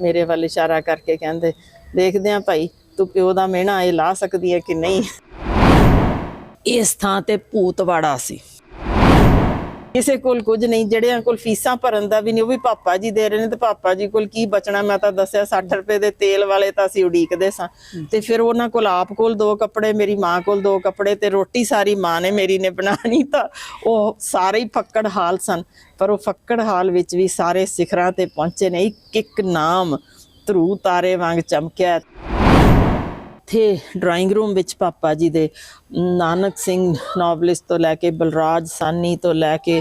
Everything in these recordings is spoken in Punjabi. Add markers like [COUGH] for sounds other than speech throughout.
ਮੇਰੇ ਵੱਲ ਇਸ਼ਾਰਾ ਕਰਕੇ ਕਹਿੰਦੇ, ਦੇਖਦੇ ਆ ਭਾਈ, ਤੂੰ ਪਿਓ ਦਾ ਮਿਹਣਾ ਇਹ ਲਾ ਸਕਦੀ ਹੈ ਕਿ ਨਹੀਂ? ਇਸ ਥਾਂ ਤੇ ਭੂਤਵਾੜਾ ਸੀ। ਕਿਸੇ ਕੋਲ ਕੁਝ ਨਹੀਂ ਜਿਹੜਿਆਂ ਕੋਲ ਫੀਸਾਂ ਭਰਨ ਦਾ ਵੀ ਨਹੀਂ ਉਹ ਵੀ ਪਾਪਾ ਜੀ ਦੇ ਰਹੇ ਨੇ ਤੇ ਪਾਪਾ ਜੀ ਕੋਲ ਕੀ ਬਚਣਾ? ਮੈਂ ਤਾਂ ਦੱਸਿਆ 60 ਰੁਪਏ ਦੇ ਤੇਲ ਵਾਲੇ ਤਾਂ ਅਸੀਂ ਉਡੀਕਦੇ ਸਾਂ। ਤੇ ਫਿਰ ਉਹਨਾਂ ਕੋਲ ਆਪ ਕੋਲ ਦੋ ਕੱਪੜੇ ਮੇਰੀ ਮਾਂ ਕੋਲ ਦੋ ਕੱਪੜੇ ਤੇ ਰੋਟੀ ਸਾਰੀ ਮਾਂ ਨੇ ਮੇਰੀ ਨੇ ਬਣਾਣੀ ਤਾਂ ਉਹ ਸਾਰੇ ਹੀ ਫੱਕੜ ਹਾਲ ਸਨ। ਪਰ ਉਹ ਫੱਕੜ ਹਾਲ ਵਿੱਚ ਵੀ ਸਾਰੇ ਸਿਖਰਾਂ ਤੇ ਪਹੁੰਚੇ ਨੇ। ਇੱਕ ਇੱਕ ਨਾਮ ਧਰੂ ਤਾਰੇ ਵਾਂਗ ਚਮਕਿਆ। ਇੱਥੇ ਡਰਾਇੰਗ ਰੂਮ ਵਿੱਚ ਪਾਪਾ ਜੀ ਦੇ ਨਾਨਕ ਸਿੰਘ ਨੋਵਲਿਸਟ ਤੋਂ ਲੈ ਕੇ ਬਲਰਾਜ ਸਾਨੀ ਤੋਂ ਲੈ ਕੇ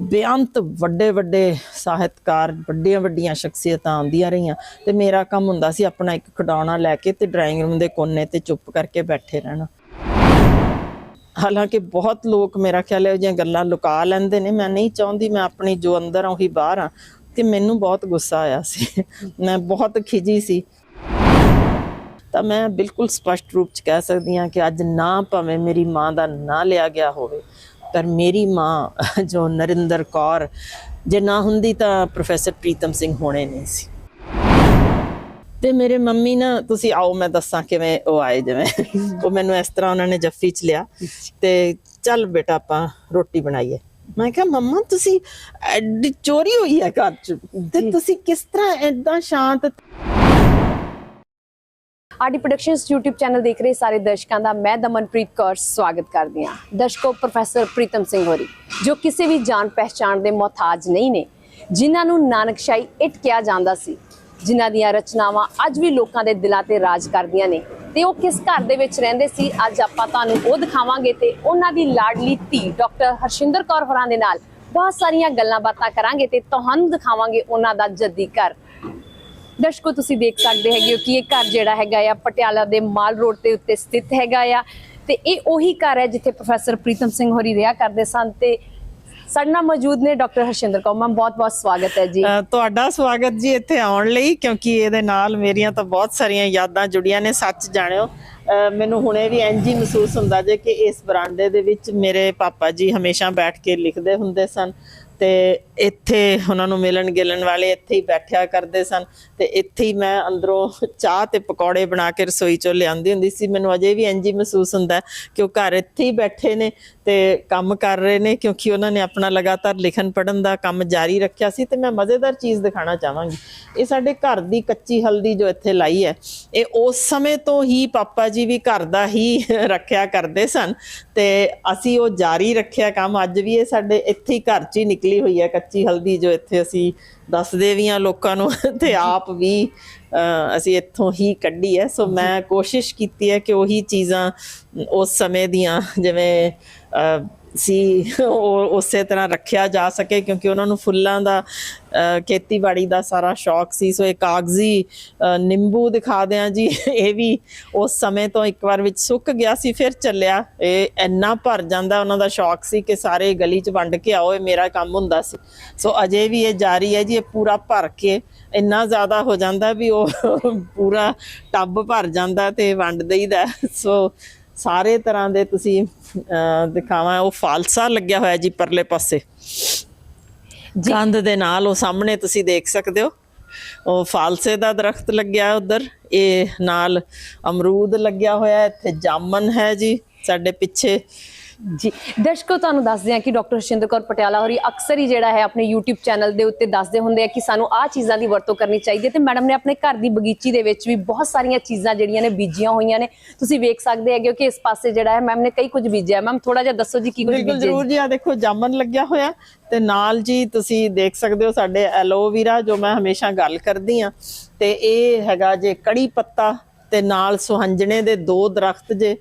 ਬੇਅੰਤ ਵੱਡੇ ਵੱਡੇ ਸਾਹਿਤਕਾਰ, ਵੱਡੀਆਂ ਵੱਡੀਆਂ ਸ਼ਖਸੀਅਤਾਂ ਆਉਂਦੀਆਂ ਰਹੀਆਂ ਤੇ ਮੇਰਾ ਕੰਮ ਹੁੰਦਾ ਸੀ ਆਪਣਾ ਇੱਕ ਖਿਡੌਣਾ ਲੈ ਕੇ ਤੇ ਡਰਾਇੰਗ ਰੂਮ ਦੇ ਕੋਨੇ ਤੇ ਚੁੱਪ ਕਰਕੇ ਬੈਠੇ ਰਹਿਣਾ। ਹਾਲਾਂਕਿ ਬਹੁਤ ਲੋਕ ਮੇਰਾ ਖਿਆਲ ਹੈ ਉਹ ਜਿਹੀਆਂ ਗੱਲਾਂ ਲੁਕਾ ਲੈਂਦੇ ਨੇ। ਮੈਂ ਨਹੀਂ ਚਾਹੁੰਦੀ, ਮੈਂ ਆਪਣੀ ਜੋ ਅੰਦਰ ਆ ਉਹੀ ਬਾਹਰ ਆ ਤੇ ਮੈਨੂੰ ਬਹੁਤ ਗੁੱਸਾ ਆਇਆ ਸੀ। ਮੈਂ ਬਹੁਤ ਖਿਜੀ ਸੀ। ਤਾਂ ਮੈਂ ਬਿਲਕੁਲ ਸਪਸ਼ਟ ਰੂਪ ਚ ਕਹਿ ਸਕਦੀ ਹਾਂ ਕਿ ਅੱਜ ਨਾ ਭਾਵੇਂ ਮੇਰੀ ਮਾਂ ਦਾ ਨਾਂ ਲਿਆ ਗਿਆ ਹੋਵੇ ਪਰ ਮੇਰੀ ਮਾਂ ਜੋ ਨਰਿੰਦਰ ਕੌਰ ਜੇ ਨਾ ਹੁੰਦੀ ਤਾਂ ਪ੍ਰੋਫੈਸਰ ਪ੍ਰੀਤਮ ਸਿੰਘ ਹੋਣੇ ਨਹੀਂ ਸੀ। ਤੇ ਮੇਰੇ ਮੰਮੀ ਨਾ ਤੁਸੀਂ ਆਓ ਮੈਂ ਦੱਸਾਂ ਕਿਵੇਂ ਉਹ ਆਏ ਜਿਵੇਂ। ਉਹ ਮੈਨੂੰ ਇਸ ਤਰ੍ਹਾਂ ਉਹਨਾਂ ਨੇ ਜੱਫੀ ਚ ਲਿਆ ਤੇ ਚੱਲ ਬੇਟਾ ਆਪਾਂ ਰੋਟੀ ਬਣਾਈਏ। ਮੈਂ ਕਿਹਾ ਮੰਮਾ ਤੁਸੀਂ ਐਡੀ ਚੋਰੀ ਹੋਈ ਹੈ ਘਰ ਚ। ਤੇ ਤੁਸੀਂ ਕਿਸ ਤਰ੍ਹਾਂ ਐਦਾਂ ਸ਼ਾਂਤ ਆਰਡੀ ਪ੍ਰੋਡਕਸ਼ਨਸ YouTube ਚੈਨਲ ਦੇਖ ਰਹੇ ਸਾਰੇ ਦਰਸ਼ਕਾਂ ਦਾ ਮੈਂ ਦਮਨਪ੍ਰੀਤ ਕੌਰ ਸਵਾਗਤ ਕਰਦੀ ਹਾਂ। ਦਰਸ਼ਕੋ, ਪ੍ਰੋਫੈਸਰ ਪ੍ਰੀਤਮ ਸਿੰਘ ਹੋਰੀ, ਜੋ ਕਿਸੇ ਵੀ ਜਾਣ ਪਹਿਚਾਣ ਦੇ ਮੁਹਤਾਜ ਨਹੀਂ ਨੇ, ਜਿਨ੍ਹਾਂ ਨੂੰ ਨਾਨਕਸ਼ਾਹੀ ਇੱਟ ਕਿਹਾ ਜਾਂਦਾ ਸੀ, ਜਿਨ੍ਹਾਂ ਦੀਆਂ ਰਚਨਾਵਾਂ ਅੱਜ ਵੀ ਲੋਕਾਂ ਦੇ ਦਿਲਾਂ ਤੇ ਰਾਜ ਕਰਦੀਆਂ ਨੇ ਤੇ ਉਹ ਕਿਸ ਘਰ ਦੇ ਵਿੱਚ ਰਹਿੰਦੇ ਸੀ, ਅੱਜ ਆਪਾਂ ਤੁਹਾਨੂੰ ਉਹ ਦਿਖਾਵਾਂਗੇ ਤੇ ਉਹਨਾਂ ਦੀ ਲਾਡਲੀ ਧੀ ਡਾਕਟਰ ਹਰਸ਼ਿੰਦਰ ਕੌਰ ਹੋਰਾਂ ਦੇ ਨਾਲ ਬਹੁਤ ਸਾਰੀਆਂ ਗੱਲਾਂ ਬਾਤਾਂ ਕਰਾਂਗੇ ਤੇ ਤੁਹਾਨੂੰ ਦਿਖਾਵਾਂਗੇ ਉਹਨਾਂ ਦਾ ਜੱਦੀ ਘਰ। ਦਰਸ਼ਕੋ, ਤੁਸੀਂ ਦੇਖ ਸਕਦੇ ਹੈਗੇ ਹੋ ਕਿ ਇਹ ਘਰ ਜਿਹੜਾ ਹੈਗਾ ਆ, ਪਟਿਆਲਾ ਦੇ ਮਾਲ ਰੋਡ ਦੇ ਉੱਤੇ ਸਥਿਤ ਹੈਗਾ ਆ। ਤੇ ਇਹ ਉਹੀ ਘਰ ਹੈ ਜਿੱਥੇ ਪ੍ਰੋਫੈਸਰ ਪ੍ਰੀਤਮ ਸਿੰਘ ਹੋਰੀ ਰਿਹਾ ਕਰਦੇ ਸਨ ਤੇ ਸਾਡੇ ਨਾਲ ਮੌਜੂਦ ਨੇ ਡਾਕਟਰ ਹਰਸ਼ਿੰਦਰ ਕੌਰ। ਮੈਮ ਬਹੁਤ ਬਹੁਤ ਸਵਾਗਤ ਹੈ ਜੀ। ਤੁਹਾਡਾ ਸਵਾਗਤ ਜੀ ਇੱਥੇ ਆਉਣ ਲਈ, ਕਿਉਂਕਿ ਇਹਦੇ ਨਾਲ ਮੇਰੀਆਂ ਤਾਂ ਬਹੁਤ ਸਾਰੀਆਂ ਯਾਦਾਂ ਜੁੜੀਆਂ ਨੇ, ਸੱਚ ਜਾਣਿਓ। ਮੈਨੂੰ ਹੁਣੇ ਵੀ ਇੰਜ ਹੀ ਮਹਿਸੂਸ ਹੁੰਦਾ ਜੇ ਕਿ ਇਸ ਬਰਾਂਡੇ ਦੇ ਵਿੱਚ ਮੇਰੇ ਪਾਪਾ ਜੀ ਹਮੇਸ਼ਾ ਬੈਠ ਕੇ ਲਿਖਦੇ ਹੁੰਦੇ ਸਨ ਤੇ ਇੱਥੇ ਉਹਨਾਂ ਨੂੰ ਮਿਲਣ ਗਿਲਣ ਵਾਲੇ ਇੱਥੇ ਹੀ ਬੈਠਿਆ ਕਰਦੇ ਸਨ ਤੇ ਇੱਥੇ ਹੀ ਮੈਂ ਅੰਦਰੋਂ ਚਾਹ ਤੇ ਪਕੌੜੇ ਬਣਾ ਕੇ ਰਸੋਈ ਚੋਂ ਲਿਆਂਦੀ ਹੁੰਦੀ ਸੀ। ਮੈਨੂੰ ਅਜੇ ਵੀ ਇੰਜ ਹੀ ਮਹਿਸੂਸ ਹੁੰਦਾ ਕਿ ਉਹ ਘਰ ਇੱਥੇ ਹੀ ਬੈਠੇ ਨੇ ਤੇ ਕੰਮ ਕਰ ਰਹੇ ਨੇ ਕਿਉਂਕਿ ਉਹਨਾਂ ਨੇ ਆਪਣਾ ਲਗਾਤਾਰ ਲਿਖਣ ਪੜਨ ਦਾ ਕੰਮ ਜਾਰੀ ਰੱਖਿਆ ਸੀ ਤੇ ਮੈਂ ਮਜ਼ੇਦਾਰ ਚੀਜ਼ ਦਿਖਾਣਾ ਚਾਹਾਂਗੀ। ਇਹ ਸਾਡੇ ਘਰ ਦੀ ਕੱਚੀ ਹਲਦੀ ਜੋ ਇੱਥੇ ਲਾਈ ਹੈ, ਇਹ ਉਸ ਸਮੇਂ ਤੋਂ ਹੀ ਪਾਪਾ ਜੀ ਵੀ ਘਰ ਦਾ ਹੀ [LAUGHS] ਰੱਖਿਆ ਕਰਦੇ ਸਨ ਤੇ ਅਸੀਂ ਉਹ ਜਾਰੀ ਰੱਖਿਆ ਕੰਮ। ਅੱਜ ਵੀ ਇਹ ਸਾਡੇ ਇੱਥੇ ਹੀ ਘਰ 'ਚ ਹੀ ਨਿਕਲੀ ਹੋਈ ਹੈ ਕੱਚੀ ਹਲਦੀ ਜੋ ਇੱਥੇ ਅਸੀਂ ਦੱਸਦੇ ਵੀ ਆ ਲੋਕਾਂ ਨੂੰ [LAUGHS] ਤੇ ਆਪ ਵੀ ਅਸੀਂ ਇੱਥੋਂ ਹੀ ਕੱਢੀ ਹੈ। ਸੋ ਮੈਂ ਕੋਸ਼ਿਸ਼ ਕੀਤੀ ਹੈ ਕਿ ਉਹੀ ਚੀਜ਼ਾਂ ਉਸ ਸਮੇਂ ਦੀਆਂ ਜਿਵੇਂ ਸੀ ਉਹ ਉਸੇ ਤਰ੍ਹਾਂ ਰੱਖਿਆ ਜਾ ਸਕੇ ਕਿਉਂਕਿ ਉਹਨਾਂ ਨੂੰ ਫੁੱਲਾਂ ਦਾ ਖੇਤੀਬਾੜੀ ਦਾ ਸਾਰਾ ਸ਼ੌਕ ਸੀ। ਸੋ ਇਹ ਕਾਗਜ਼ੀ ਨਿੰਬੂ ਦਿਖਾ ਦਿਆਂ ਜੀ। ਇਹ ਵੀ ਉਸ ਸਮੇਂ ਤੋਂ ਇੱਕ ਵਾਰ ਵਿੱਚ ਸੁੱਕ ਗਿਆ ਸੀ, ਫਿਰ ਚੱਲਿਆ। ਇਹ ਇੰਨਾ ਭਰ ਜਾਂਦਾ ਉਹਨਾਂ ਦਾ ਸ਼ੌਕ ਸੀ ਕਿ ਸਾਰੇ ਗਲੀ 'ਚ ਵੰਡ ਕੇ ਆਓ, ਇਹ ਮੇਰਾ ਕੰਮ ਹੁੰਦਾ ਸੀ। ਸੋ ਅਜੇ ਵੀ ਇਹ ਜਾਰੀ ਹੈ ਜੀ, ਇਹ ਪੂਰਾ ਭਰ ਕੇ ਇੰਨਾ ਜ਼ਿਆਦਾ ਹੋ ਜਾਂਦਾ ਵੀ ਉਹ ਪੂਰਾ ਟੱਬ ਭਰ ਜਾਂਦਾ ਤੇ ਵੰਡ ਦੇਈਦਾ। ਸੋ ਸਾਰੇ ਤਰ੍ਹਾਂ ਦੇ ਤੁਸੀਂ ਦਿਖਾਵਾਂ ਉਹ ਫਾਲਸਾ ਲੱਗਿਆ ਹੋਇਆ ਜੀ ਪਰਲੇ ਪਾਸੇ। ਕੰਧ ਦੇ ਨਾਲ ਉਹ ਸਾਹਮਣੇ ਤੁਸੀਂ ਦੇਖ ਸਕਦੇ ਹੋ। ਉਹ ਫਾਲਸੇ ਦਾ ਦਰਖਤ ਲੱਗਿਆ ਉਧਰ। ਇਹ ਨਾਲ ਅਮਰੂਦ ਲੱਗਿਆ ਹੋਇਆ ਇੱਥੇ ਜਾਮਨ ਹੈ ਜੀ ਸਾਡੇ ਪਿੱਛੇ। ਜੀ ਦਰਸ਼ਕੋ ਤੁਹਾਨੂੰ ਦੱਸਦੇ ਹਾਂ ਕਿ ਡਾਕਟਰ ਹਰਸ਼ਿੰਦਰ ਕੌਰ ਪਟਿਆਲਾ ਹੋਰੀ ਅਕਸਰ ਹੀ ਜਿਹੜਾ ਹੈ ਆਪਣੇ YouTube ਚੈਨਲ ਦੇ ਉੱਤੇ ਦੱਸਦੇ ਹੁੰਦੇ ਆ ਕਿ ਸਾਨੂੰ ਆਹ ਚੀਜ਼ਾਂ ਦੀ ਵਰਤੋਂ ਕਰਨੀ ਚਾਹੀਦੀ ਹੈ ਤੇ ਮੈਡਮ ਨੇ ਆਪਣੇ ਘਰ ਦੀ ਬਗੀਚੀ ਦੇ ਵਿੱਚ ਵੀ ਬਹੁਤ ਸਾਰੀਆਂ ਚੀਜ਼ਾਂ ਜਿਹੜੀਆਂ ਨੇ ਬੀਜੀਆਂ ਹੋਈਆਂ ਨੇ। ਤੁਸੀਂ ਵੇਖ ਸਕਦੇ ਹੈਗੇ ਕਿ ਇਸ ਪਾਸੇ ਜਿਹੜਾ ਹੈ ਮੈਮ ਨੇ ਕਈ ਕੁਝ ਬੀਜਿਆ। ਮੈਮ ਥੋੜਾ ਜਿਹਾ ਦੱਸੋ ਜੀ ਕੀ ਕੁਝ ਬਿਲਕੁਲ ਬੀਜਿਆ ਜ਼ਰੂਰ ਜੀ ਆ ਦੇਖੋ ਜਾਮਨ ਲੱਗਿਆ ਹੋਇਆ ਤੇ ਨਾਲ ਜੀ ਤੁਸੀਂ ਦੇਖ ਸਕਦੇ ਹੋ ਸਾਡੇ ਐਲੋਵੀਰਾ ਜੋ ਮੈਂ ਹਮੇਸ਼ਾ ਗੱਲ ਕਰਦੀ ਆ ਤੇ ਇਹ ਹੈਗਾ ਜੇ ਕੜੀ ਪੱਤਾ ਤੇ ਨਾਲ ਸੁਹੰਜਣੇ ਦੇ ਦੋ ਦਰਖਤ ਜੇ।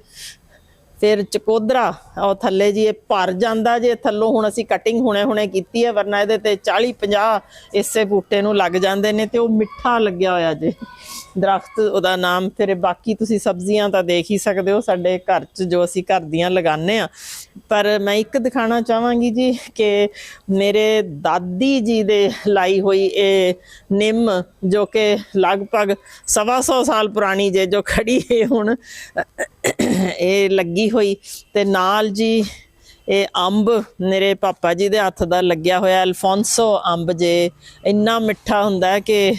ਫਿਰ ਚਕੋਦਰਾ ਉਹ ਥੱਲੇ ਜੀ ਇਹ ਭਰ ਜਾਂਦਾ ਜੇ, ਥੱਲੋਂ ਹੁਣ ਅਸੀਂ ਕਟਿੰਗ ਹੁਣੇ ਹੁਣੇ ਕੀਤੀ ਹੈ, ਵਰਨਾ ਇਹਦੇ ਤੇ 40 50 ਇਸੇ ਬੂਟੇ ਨੂੰ ਲੱਗ ਜਾਂਦੇ ਨੇ ਤੇ ਉਹ ਮਿੱਠਾ ਲੱਗਿਆ ਹੋਇਆ ਜੇ। ਦਰਖਤ, ਉਹਦਾ ਨਾਮ ਫਿਰ ਬਾਕੀ ਤੁਸੀਂ ਸਬਜ਼ੀਆਂ ਤਾਂ ਦੇਖ ਹੀ ਸਕਦੇ ਹੋ ਸਾਡੇ ਘਰ 'ਚ ਜੋ ਅਸੀਂ ਘਰ ਦੀਆਂ ਲਗਾਉਂਦੇ ਆ ਪਰ ਮੈਂ ਇੱਕ ਦਿਖਾਣਾ ਚਾਹਾਂਗੀ ਜੀ ਕਿ ਮੇਰੇ ਦਾਦੀ ਜੀ ਦੇ ਲਾਈ ਹੋਈ ਇਹ ਨਿੰਮ, ਜੋ ਕਿ ਲਗਭਗ ਸਵਾ ਸੌ ਸਾਲ ਪੁਰਾਣੀ ਜੇ ਜੋ ਖੜੀ ਹੈ ਹੁਣ, ਇਹ ਲੱਗੀ ਹੋਈ। ਤੇ ਨਾਲ ਜੀ ਇਹ ਅੰਬ ਮੇਰੇ ਪਾਪਾ ਜੀ ਦੇ ਹੱਥ ਦਾ ਲੱਗਿਆ ਹੋਇਆ, ਅਲਫੋਂਸੋ ਅੰਬ ਜੇ। ਇੰਨਾ ਮਿੱਠਾ ਹੁੰਦਾ ਕਿ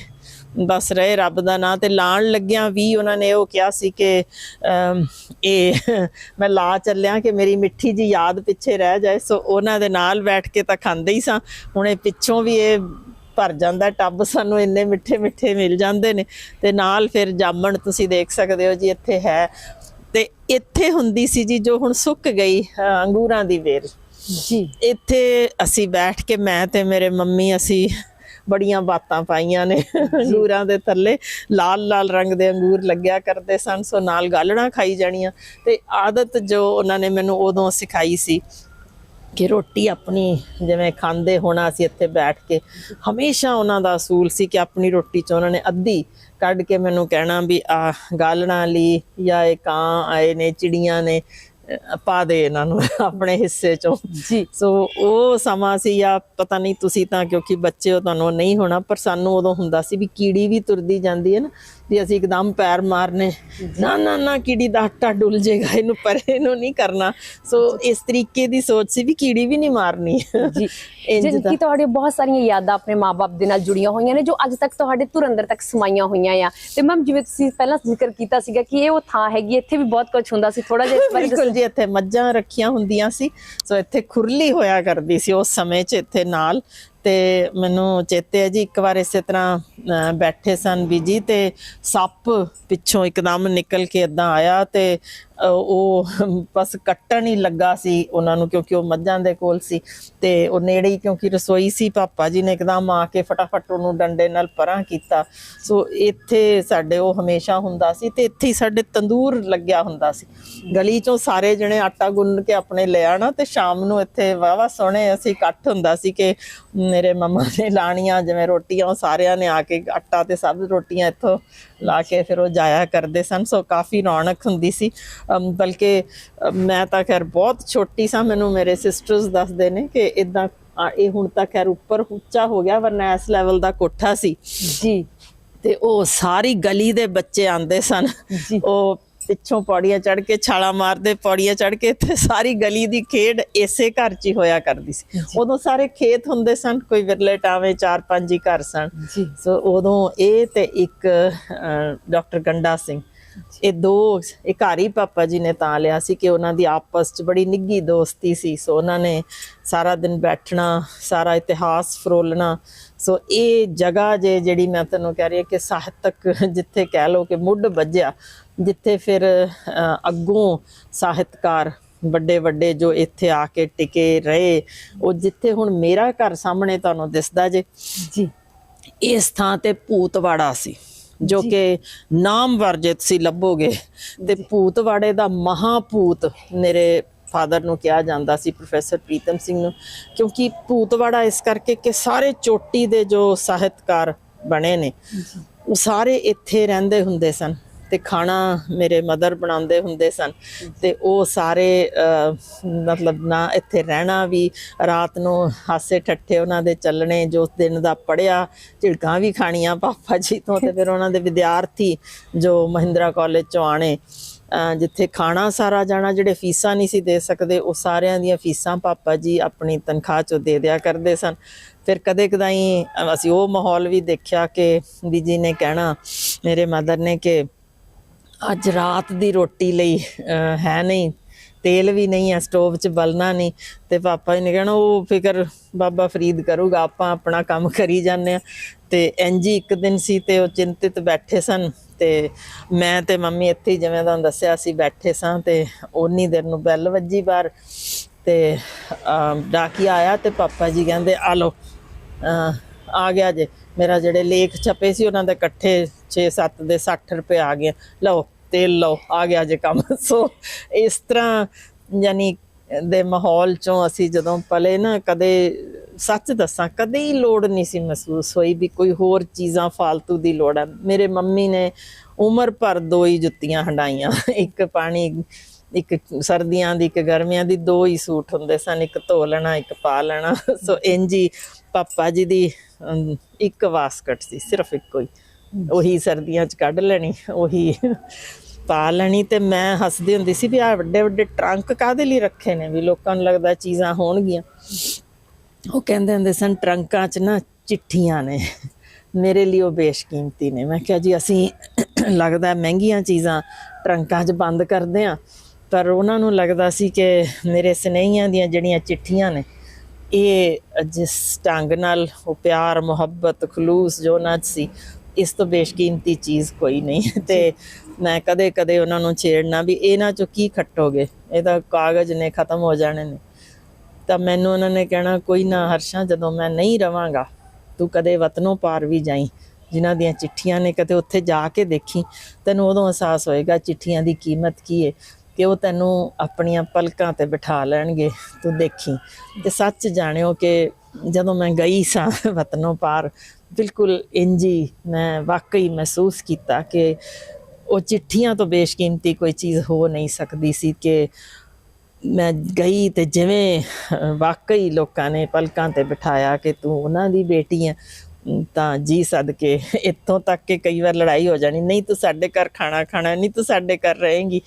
ਬਸ ਰਹੇ ਰੱਬ ਦਾ ਨਾਂ ਤੇ ਲਾਣ ਲੱਗਿਆਂ ਵੀ ਉਹਨਾਂ ਨੇ ਉਹ ਕਿਹਾ ਸੀ ਕਿ ਇਹ [LAUGHS] ਮੈਂ ਲਾ ਚੱਲਿਆ ਕਿ ਮੇਰੀ ਮਿੱਠੀ ਜੀ ਯਾਦ ਪਿੱਛੇ ਰਹਿ ਜਾਏ ਸੋ ਉਹਨਾਂ ਦੇ ਨਾਲ ਬੈਠ ਕੇ ਤਾਂ ਖਾਂਦੇ ਹੀ ਸਾਂ। ਹੁਣ ਇਹ ਪਿੱਛੋਂ ਵੀ ਇਹ ਭਰ ਜਾਂਦਾ ਟੱਬ ਸਾਨੂੰ ਇੰਨੇ ਮਿੱਠੇ ਮਿੱਠੇ ਮਿਲ ਜਾਂਦੇ ਨੇ। ਤੇ ਨਾਲ ਫਿਰ ਜਾਮਣ ਤੁਸੀਂ ਦੇਖ ਸਕਦੇ ਹੋ ਜੀ ਇੱਥੇ ਹੈ। ਤੇ ਇੱਥੇ ਹੁੰਦੀ ਸੀ ਜੀ ਜੋ ਹੁਣ ਸੁੱਕ ਗਈ ਅੰਗੂਰਾਂ ਦੀ ਵੇਲ। ਜੀ। ਇੱਥੇ ਅਸੀਂ ਬੈਠ ਕੇ ਮੈਂ ਤੇ ਮੇਰੇ ਮੰਮੀ ਅਸੀਂ ਬੜੀਆਂ ਬਾਤਾਂ ਪਾਈਆਂ ਨੇ ਅੰਗੂਰਾਂ ਦੇ ਥੱਲੇ। ਲਾਲ ਲਾਲ ਰੰਗ ਦੇ ਅੰਗੂਰ ਲੱਗਿਆ ਕਰਦੇ ਸਨ ਸੋ ਨਾਲ ਗਾਲਣਾ ਖਾਈ ਜਾਣੀਆਂ। ਤੇ ਆਦਤ ਜੋ ਉਹਨਾਂ ਨੇ ਮੈਨੂੰ ਉਦੋਂ ਸਿਖਾਈ ਸੀ ਕਿ ਰੋਟੀ ਆਪਣੀ ਜਿਵੇਂ ਖਾਂਦੇ ਹੋਣਾ ਅਸੀਂ ਇੱਥੇ ਬੈਠ ਕੇ ਹਮੇਸ਼ਾ ਉਹਨਾਂ ਦਾ ਅਸੂਲ ਸੀ ਕਿ ਆਪਣੀ ਰੋਟੀ ਚ ਉਹਨਾਂ ਨੇ ਅੱਧੀ ਕੱਢ ਕੇ ਮੈਨੂੰ ਕਹਿਣਾ ਵੀ ਆ ਗਾਲਣਾ ਲਈ ਜਾਂ ਇਹ ਕਾਂ ਆਏ ਨੇ ਚਿੜੀਆਂ ਨੇ ਪਾ ਦੇ ਇਹਨਾਂ ਨੂੰ ਆਪਣੇ ਹਿੱਸੇ ਚੋਂ। ਜੀ। ਸੋ ਉਹ ਸਮਾਂ ਸੀ ਜਾਂ ਪਤਾ ਨਹੀਂ ਤੁਸੀਂ ਤਾਂ ਕਿਉਂਕਿ ਬੱਚੇ ਹੋ ਤੁਹਾਨੂੰ ਨਹੀਂ ਹੋਣਾ ਪਰ ਸਾਨੂੰ ਉਦੋਂ ਹੁੰਦਾ ਸੀ ਵੀ ਕੀੜੀ ਵੀ ਤੁਰਦੀ ਜਾਂਦੀ ਹੈ ਨਾ। ਵੀ ਅਸੀਂ ਇੱਕਦਮ ਪੈਰ ਮਾਰਨੇ। ਨਾ ਨਾ ਨਾ ਕੀੜੀ ਦਾ ਆਟਾ ਡੁੱਲ ਜਾਏਗਾ ਇਹਨੂੰ ਪਰੇ ਨੂੰ ਨਹੀਂ ਕਰਨਾ। ਸੋ ਇਸ ਤਰੀਕੇ ਦੀ ਸੋਚ ਸੀ ਵੀ ਕੀੜੀ ਵੀ ਨਹੀਂ ਮਾਰਨੀ। ਜੀ ਦਾ ਕੀ ਤੁਹਾਡੇ ਬਹੁਤ ਸਾਰੀਆਂ ਯਾਦਾਂ ਆਪਣੇ ਮਾਪੇ ਦੇ ਨਾਲ ਜੁੜੀਆਂ ਹੋਈਆਂ ਨੇ ਜੋ ਅੱਜ ਤੱਕ ਤੁਹਾਡੇ ਧੁਰ ਅੰਦਰ ਤੱਕ ਸਮਾਈਆਂ ਹੋਈਆਂ ਆ। ਤੇ ਮੈਮ ਜਿਵੇਂ ਤੁਸੀਂ ਪਹਿਲਾਂ ਜ਼ਿਕਰ ਕੀਤਾ ਸੀਗਾ ਕਿ ਇਹ ਉਹ ਥਾਂ ਹੈਗੀ ਇੱਥੇ ਵੀ ਬਹੁਤ ਕੁਝ ਹੁੰਦਾ ਸੀ ਥੋੜਾ ਜਿਹਾ ਇਸ ਬਾਰੇ ਬਿਲਕੁਲ ਜੀ ਇੱਥੇ ਮੱਝਾਂ ਰੱਖੀਆਂ ਹੁੰਦੀਆਂ ਸੀ। ਸੋ ਇੱਥੇ ਖੁਰਲੀ ਹੋਇਆ ਕਰਦੀ ਸੀ ਉਸ ਸਮੇਂ 'ਚ ਇੱਥੇ ਨਾਲ। ਤੇ ਮੈਨੂੰ ਚੇਤੇ ਹੈ ਜੀ ਇੱਕ ਵਾਰ ਇਸੇ ਤਰ੍ਹਾਂ ਅਹ, ਬੈਠੇ ਸਨ ਬੀਜੀ ਤੇ ਸੱਪ ਪਿੱਛੋਂ ਇੱਕਦਮ ਨਿਕਲ ਕੇ ਇਦਾਂ ਆਇਆ ਤੇ ਉਹ ਬਸ ਕੱਟਣ ਹੀ ਲੱਗਾ ਸੀ ਉਹਨਾਂ ਨੂੰ ਕਿਉਂਕਿ ਉਹ ਮੱਝਾਂ ਦੇ ਕੋਲ ਸੀ ਤੇ ਉਹ ਨੇੜੇ ਹੀ ਕਿਉਂਕਿ ਰਸੋਈ ਸੀ, ਪਾਪਾ ਜੀ ਨੇ ਇੱਕਦਮ ਆ ਕੇ ਫਟਾਫਟ ਉਹਨੂੰ ਡੰਡੇ ਨਾਲ ਪਰਾਂ ਕੀਤਾ। ਸੋ ਇੱਥੇ ਸਾਡੇ ਉਹ ਹਮੇਸ਼ਾ ਹੁੰਦਾ ਸੀ ਤੇ ਇੱਥੇ ਹੀ ਸਾਡੇ ਤੰਦੂਰ ਲੱਗਿਆ ਹੁੰਦਾ ਸੀ। ਗਲੀ ਚੋਂ ਸਾਰੇ ਜਣੇ ਆਟਾ ਗੁੰਨ ਕੇ ਆਪਣੇ ਲੈ ਆਣਾ ਤੇ ਸ਼ਾਮ ਨੂੰ ਇੱਥੇ ਵਾਵਾ ਸੋਹਣੇ ਅਸੀਂ ਇਕੱਠ ਹੁੰਦਾ ਸੀ ਕਿ ਮੇਰੇ ਮਮਾ ਨੇ ਲਾਣੀਆਂ ਜਿਵੇਂ ਰੋਟੀਆਂ, ਉਹ ਸਾਰਿਆਂ ਨੇ ਆ ਕੇ ਆਟਾ ਤੇ ਸਭ ਰੋਟੀਆਂ ਇੱਥੋਂ ਲਾ ਕੇ ਫਿਰ ਉਹ ਜਾਇਆ ਕਰਦੇ ਸਨ। ਸੋ ਕਾਫੀ ਰੌਣਕ ਹੁੰਦੀ ਸੀ। ਬਲਕਿ ਮੈਂ ਤਾਂ ਖੈਰ ਬਹੁਤ ਛੋਟੀ ਸਾਂ। ਮੈਨੂੰ ਮੇਰੇ ਸਿਸਟਰਸ ਦੱਸਦੇ ਨੇ ਕਿ ਇਦਾਂ ਇਹ ਹੁਣ ਤਾਂ ਖੈਰ ਉੱਪਰ ਉੱਚਾ ਹੋ ਗਿਆ ਵਰਨਾ ਇਸ ਲੈਵਲ ਦਾ ਕੋਠਾ ਸੀ। ਜੀ। ਤੇ ਉਹ ਸਾਰੀ ਗਲੀ ਦੇ ਬੱਚੇ ਆਂਦੇ ਸਨ। ਉਹ ਪਿੱਛੋਂ ਪੌੜੀਆਂ ਚੜ ਕੇ ਛਾਲਾ ਮਾਰਦੇ ਪੌੜੀਆਂ ਚੜ ਕੇ ਤੇ ਸਾਰੀ ਗਲੀ ਦੀ ਖੇਡ ਇਸੇ ਘਰ 'ਚ ਹੀ ਹੋਇਆ ਕਰਦੀ ਸੀ। ਉਦੋਂ ਸਾਰੇ ਖੇਤ ਹੁੰਦੇ ਸਨ ਕੋਈ ਵਿਰਲੇ ਟਾਵੇਂ ਚਾਰ ਪੰਜ ਹੀ ਘਰ ਸਨ। ਸੋ ਉਦੋਂ ਇਹ ਤੇ ਇੱਕ ਡਾਕਟਰ ਗੰਡਾ ਸਿੰਘ ਇਹ ਦੋ ਇਹ ਘਰ ਪਾਪਾ ਜੀ ਨੇ ਤਾਂ ਲਿਆ ਸੀ ਕਿ ਉਹਨਾਂ ਦੀ ਆਪਸ 'ਚ ਬੜੀ ਨਿੱਗੀ ਦੋਸਤੀ ਸੀ। ਸੋ ਉਹਨਾਂ ਨੇ ਸਾਰਾ ਦਿਨ ਬੈਠਣਾ ਸਾਰਾ ਇਤਿਹਾਸ ਫਰੋਲਣਾ। ਸੋ ਇਹ ਜਗ੍ਹਾ ਜੇ ਜਿਹੜੀ ਮੈਂ ਤੈਨੂੰ ਕਹਿ ਰਹੀ ਹਾਂ ਕਿ ਸਾਹਿਤਕ ਜਿੱਥੇ ਕਹਿ ਲਓ ਕਿ ਮੁੱਢ ਵੱਜਿਆ ਜਿੱਥੇ ਫਿਰ ਅੱਗੋਂ ਸਾਹਿਤਕਾਰ ਵੱਡੇ ਵੱਡੇ ਜੋ ਇੱਥੇ ਆ ਕੇ ਟਿਕੇ ਰਹੇ ਉਹ ਜਿੱਥੇ ਹੁਣ ਮੇਰਾ ਘਰ ਸਾਹਮਣੇ ਤੁਹਾਨੂੰ ਦਿਸਦਾ ਜੇ। ਜੀ। ਇਸ ਥਾਂ ਤੇ ਭੂਤਵਾੜਾ ਸੀ ਜੋ ਕਿ ਨਾਮਵਰ ਜੇ ਤੁਸੀਂ ਲੱਭੋਗੇ। ਤੇ ਭੂਤਵਾੜੇ ਦਾ ਮਹਾਭੂਤ ਮੇਰੇ ਫਾਦਰ ਨੂੰ ਕਿਹਾ ਜਾਂਦਾ ਸੀ ਪ੍ਰੋਫੈਸਰ ਪ੍ਰੀਤਮ ਸਿੰਘ ਨੂੰ ਕਿਉਂਕਿ ਭੂਤਵਾੜਾ ਇਸ ਕਰਕੇ ਕਿ ਸਾਰੇ ਚੋਟੀ ਦੇ ਜੋ ਸਾਹਿਤਕਾਰ ਬਣੇ ਨੇ ਉਹ ਸਾਰੇ ਇੱਥੇ ਰਹਿੰਦੇ ਹੁੰਦੇ ਸਨ। ਤੇ ਖਾਣਾ ਮੇਰੇ ਮਦਰ ਬਣਾਉਂਦੇ ਹੁੰਦੇ ਸਨ। ਤੇ ਉਹ ਸਾਰੇ ਮਤਲਬ ਨਾ ਇੱਥੇ ਰਹਿਣਾ ਵੀ, ਰਾਤ ਨੂੰ ਹਾਸੇ ਠੱਠੇ ਉਹਨਾਂ ਦੇ ਚੱਲਣੇ, ਜੋ ਉਸ ਦਿਨ ਦਾ ਪੜਿਆ ਝਿੜਕਾਂ ਵੀ ਖਾਣੀਆਂ ਪਾਪਾ ਜੀ ਤੋਂ ਤੇ ਫਿਰ ਉਹਨਾਂ ਦੇ ਵਿਦਿਆਰਥੀ ਜੋ ਮਹਿੰਦਰਾ ਕਾਲਜ ਚੋਂ ਆਣੇ ਜਿੱਥੇ ਖਾਣਾ ਸਾਰਾ ਜਾਣਾ, ਜਿਹੜੇ ਫੀਸਾਂ ਨਹੀਂ ਸੀ ਦੇ ਸਕਦੇ, ਉਹ ਸਾਰਿਆਂ ਦੀਆਂ ਫੀਸਾਂ ਪਾਪਾ ਜੀ ਆਪਣੀ ਤਨਖਾਹ ਚੋਂ ਦੇ ਦਿਆ ਕਰਦੇ ਸਨ। ਫਿਰ ਕਦੇ ਕਦਾਈ ਅਸੀਂ ਉਹ ਮਾਹੌਲ ਵੀ ਦੇਖਿਆ ਕਿ ਬੀਜੀ ਨੇ ਕਹਿਣਾ, ਮੇਰੇ ਮਦਰ ਨੇ ਕਿ ਅੱਜ ਰਾਤ ਦੀ ਰੋਟੀ ਲਈ ਹੈ ਨਹੀਂ। ਤੇਲ ਵੀ ਨਹੀਂ ਹੈ ਸਟੋਵ 'ਚ ਬਲਣਾ ਨਹੀਂ। ਤੇ ਪਾਪਾ ਜੀ ਨੇ ਕਹਿਣਾ ਉਹ ਫਿਕਰ ਬਾਬਾ ਫਰੀਦ ਕਰੂਗਾ ਆਪਾਂ ਆਪਣਾ ਕੰਮ ਕਰੀ ਜਾਂਦੇ ਆ ਤੇ ਇੰਜੀ ਇੱਕ ਦਿਨ ਸੀ ਤੇ ਉਹ ਚਿੰਤਿਤ ਬੈਠੇ ਸਨ। ਤੇ ਮੈਂ ਤੇ ਮੰਮੀ ਇੱਥੇ ਹੀ ਜਿਵੇਂ ਤੁਹਾਨੂੰ ਦੱਸਿਆ ਸੀ ਬੈਠੇ ਸਾਂ ਤੇ ਉਨੀ ਦੇਰ ਨੂੰ ਬੈਲ ਵੱਜੀ ਬਾਹਰ। ਤੇ ਅਹ, ਡਾਕੀਆ ਆਇਆ ਤੇ ਪਾਪਾ ਜੀ ਕਹਿੰਦੇ ਆ ਲਓ ਆ ਗਿਆ ਜੇ। ਮੇਰਾ ਜਿਹੜੇ ਲੇਖ ਛਪੇ ਸੀ ਉਹਨਾਂ ਦੇ ਇਕੱਠੇ 6-7 ਦੇ 60 ਰੁਪਏ ਆ ਗਏ। ਲਓ, ਤੇਲ ਲਓ, ਆ ਗਿਆ ਜੇ ਕੰਮ। [LAUGHS] ਸੋ ਇਸ ਤਰ੍ਹਾਂ ਯਾਨੀ ਦੇ ਮਾਹੌਲ ਚੋਂ ਅਸੀਂ ਜਦੋਂ ਪਲੇ ਨਾ, ਕਦੇ ਸੱਚ ਦੱਸਾਂ, ਕਦੇ ਹੀ ਲੋੜ ਨਹੀਂ ਸੀ ਮਹਿਸੂਸ ਹੋਈ ਵੀ ਕੋਈ ਹੋਰ ਚੀਜ਼ਾਂ ਫालतू ਦੀ ਲੋੜ ਹੈ ਮੇਰੇ ਮੰਮੀ ਨੇ ਉਮਰ ਭਰ ਦੋ ਹੀ ਜੁੱਤੀਆਂ ਹੰਡਾਈਆਂ। [LAUGHS] ਇੱਕ ਪਾਣੀ, ਇੱਕ ਸਰਦੀਆਂ ਦੀ, ਇੱਕ ਗਰਮੀਆਂ ਦੀ ਦੋ ਹੀ ਸੂਟ ਹੁੰਦੇ ਸਨ। ਇੱਕ ਧੋ ਲੈਣਾ, ਇੱਕ ਪਾ ਲੈਣਾ। [LAUGHS] ਸੋ ਇੰਜੀ ਪਾਪਾ ਜੀ ਦੀ ਇੱਕ ਵਾਸਕਟ ਸੀ, ਸਿਰਫ ਇੱਕੋ ਹੀ। ਉਹੀ ਸਰਦੀਆਂ ਚ ਕੱਢ ਲੈਣੀ, ਉਹੀ ਪਾ ਲੈਣੀ ਤੇ ਮੈਂ ਹੱਸਦੀ ਹੁੰਦੀ ਸੀ ਵੀ ਆ ਵੱਡੇ ਵੱਡੇ ਟਰੰਕ ਕਾਦੇ ਲਈ ਰੱਖੇ ਨੇ, ਵੀ ਲੋਕਾਂ ਨੂੰ ਲੱਗਦਾ ਚੀਜ਼ਾਂ ਹੋਣਗੀਆਂ। ਉਹ ਕਹਿੰਦੇ ਹੁੰਦੇ ਸਨ, ਟਰੰਕਾਂ 'ਚ ਨਾ ਚਿੱਠੀਆਂ ਨੇ। ਮੇਰੇ ਲਈ ਉਹ ਬੇਸ਼ਕੀਮਤੀ ਨੇ। ਮੈਂ ਕਿਹਾ ਜੀ, ਅਸੀਂ ਲੱਗਦਾ ਮਹਿੰਗੀਆਂ ਚੀਜ਼ਾਂ ਟਰੰਕਾਂ 'ਚ ਬੰਦ ਕਰਦੇ ਆ ਪਰ ਉਹਨਾਂ ਨੂੰ ਲੱਗਦਾ ਸੀ ਕਿ ਮੇਰੇ ਸਨੇਹੀਆਂ ਦੀਆਂ ਜਿਹੜੀਆਂ ਚਿੱਠੀਆਂ ਨੇ, ਇਹ ਜਿਸ ਢੰਗ ਨਾਲ ਉਹ ਪਿਆਰ, ਮੁਹੱਬਤ, ਖਲੂਸ ਜੋ ਉਹਨਾਂ 'ਚ ਸੀ ਇਸ ਤੋਂ ਬੇਸ਼ਕੀਮਤੀ ਚੀਜ਼ ਕੋਈ ਨਹੀਂ। ਤੇ ਮੈਂ ਕਦੇ ਕਦੇ ਉਹਨਾਂ ਨੂੰ ਛੇੜਨਾ ਵੀ ਇਹਨਾਂ ਚੋਂ ਕੀ ਖੱਟੋਗੇ। ਇਹ ਤਾਂ ਕਾਗਜ਼ ਨੇ ਖਤਮ ਹੋ ਜਾਣੇ ਨੇ। ਤਾਂ ਮੈਨੂੰ ਉਹਨਾਂ ਨੇ ਕਹਿਣਾ ਕੋਈ ਨਾ ਹਰਸ਼ਾਂ ਜਦੋਂ ਮੈਂ ਨਹੀਂ ਰਵਾਂਗਾ ਤੂੰ ਕਦੇ ਵਤਨੋਂ ਪਾਰ ਵੀ ਜਾਈ। ਜਿਨ੍ਹਾਂ ਦੀਆਂ ਚਿੱਠੀਆਂ ਨੇ ਕਦੇ ਉੱਥੇ ਜਾ ਕੇ ਦੇਖੀ ਤੈਨੂੰ ਉਦੋਂ ਅਹਿਸਾਸ ਹੋਏਗਾ ਚਿੱਠੀਆਂ ਦੀ ਕੀਮਤ ਕੀ ਹੈ ਕਿ ਉਹ ਤੈਨੂੰ ਆਪਣੀਆਂ ਪਲਕਾਂ ਤੇ ਬਿਠਾ ਲੈਣਗੇ ਤੂੰ ਦੇਖੀ। ਤੇ ਸੱਚ ਜਾਣਿਓ ਕਿ ਜਦੋਂ ਮੈਂ ਗਈ ਸਾਂ ਵਤਨੋਂ ਪਾਰ ਬਿਲਕੁਲ ਇੰਜੀ ਮੈਂ ਵਾਕਈ ਮਹਿਸੂਸ ਕੀਤਾ ਕਿ ਉਹ ਚਿੱਠੀਆਂ ਤੋਂ ਬੇਸ਼ਕੀਮਤੀ ਕੋਈ ਚੀਜ਼ ਹੋ ਨਹੀਂ ਸਕਦੀ ਸੀ ਕਿ ਮੈਂ ਗਈ ਤੇ ਜਿਵੇਂ ਵਾਕਈ ਲੋਕਾਂ ਨੇ ਪਲਕਾਂ ਤੇ ਬਿਠਾਇਆ ਕਿ ਤੂੰ ਉਹਨਾਂ ਦੀ ਬੇਟੀ ਹੈ ਤਾਂ ਜੀ ਸਦਕੇ ਇੱਥੋਂ ਤੱਕ ਕਿ ਕਈ ਵਾਰ ਲੜਾਈ ਹੋ ਜਾਣੀ ਨਹੀਂ ਤੂੰ ਸਾਡੇ ਘਰ ਖਾਣਾ ਖਾਣਾ ਨਹੀਂ ਤੂੰ ਸਾਡੇ ਘਰ ਰਹੇਂਗੀ।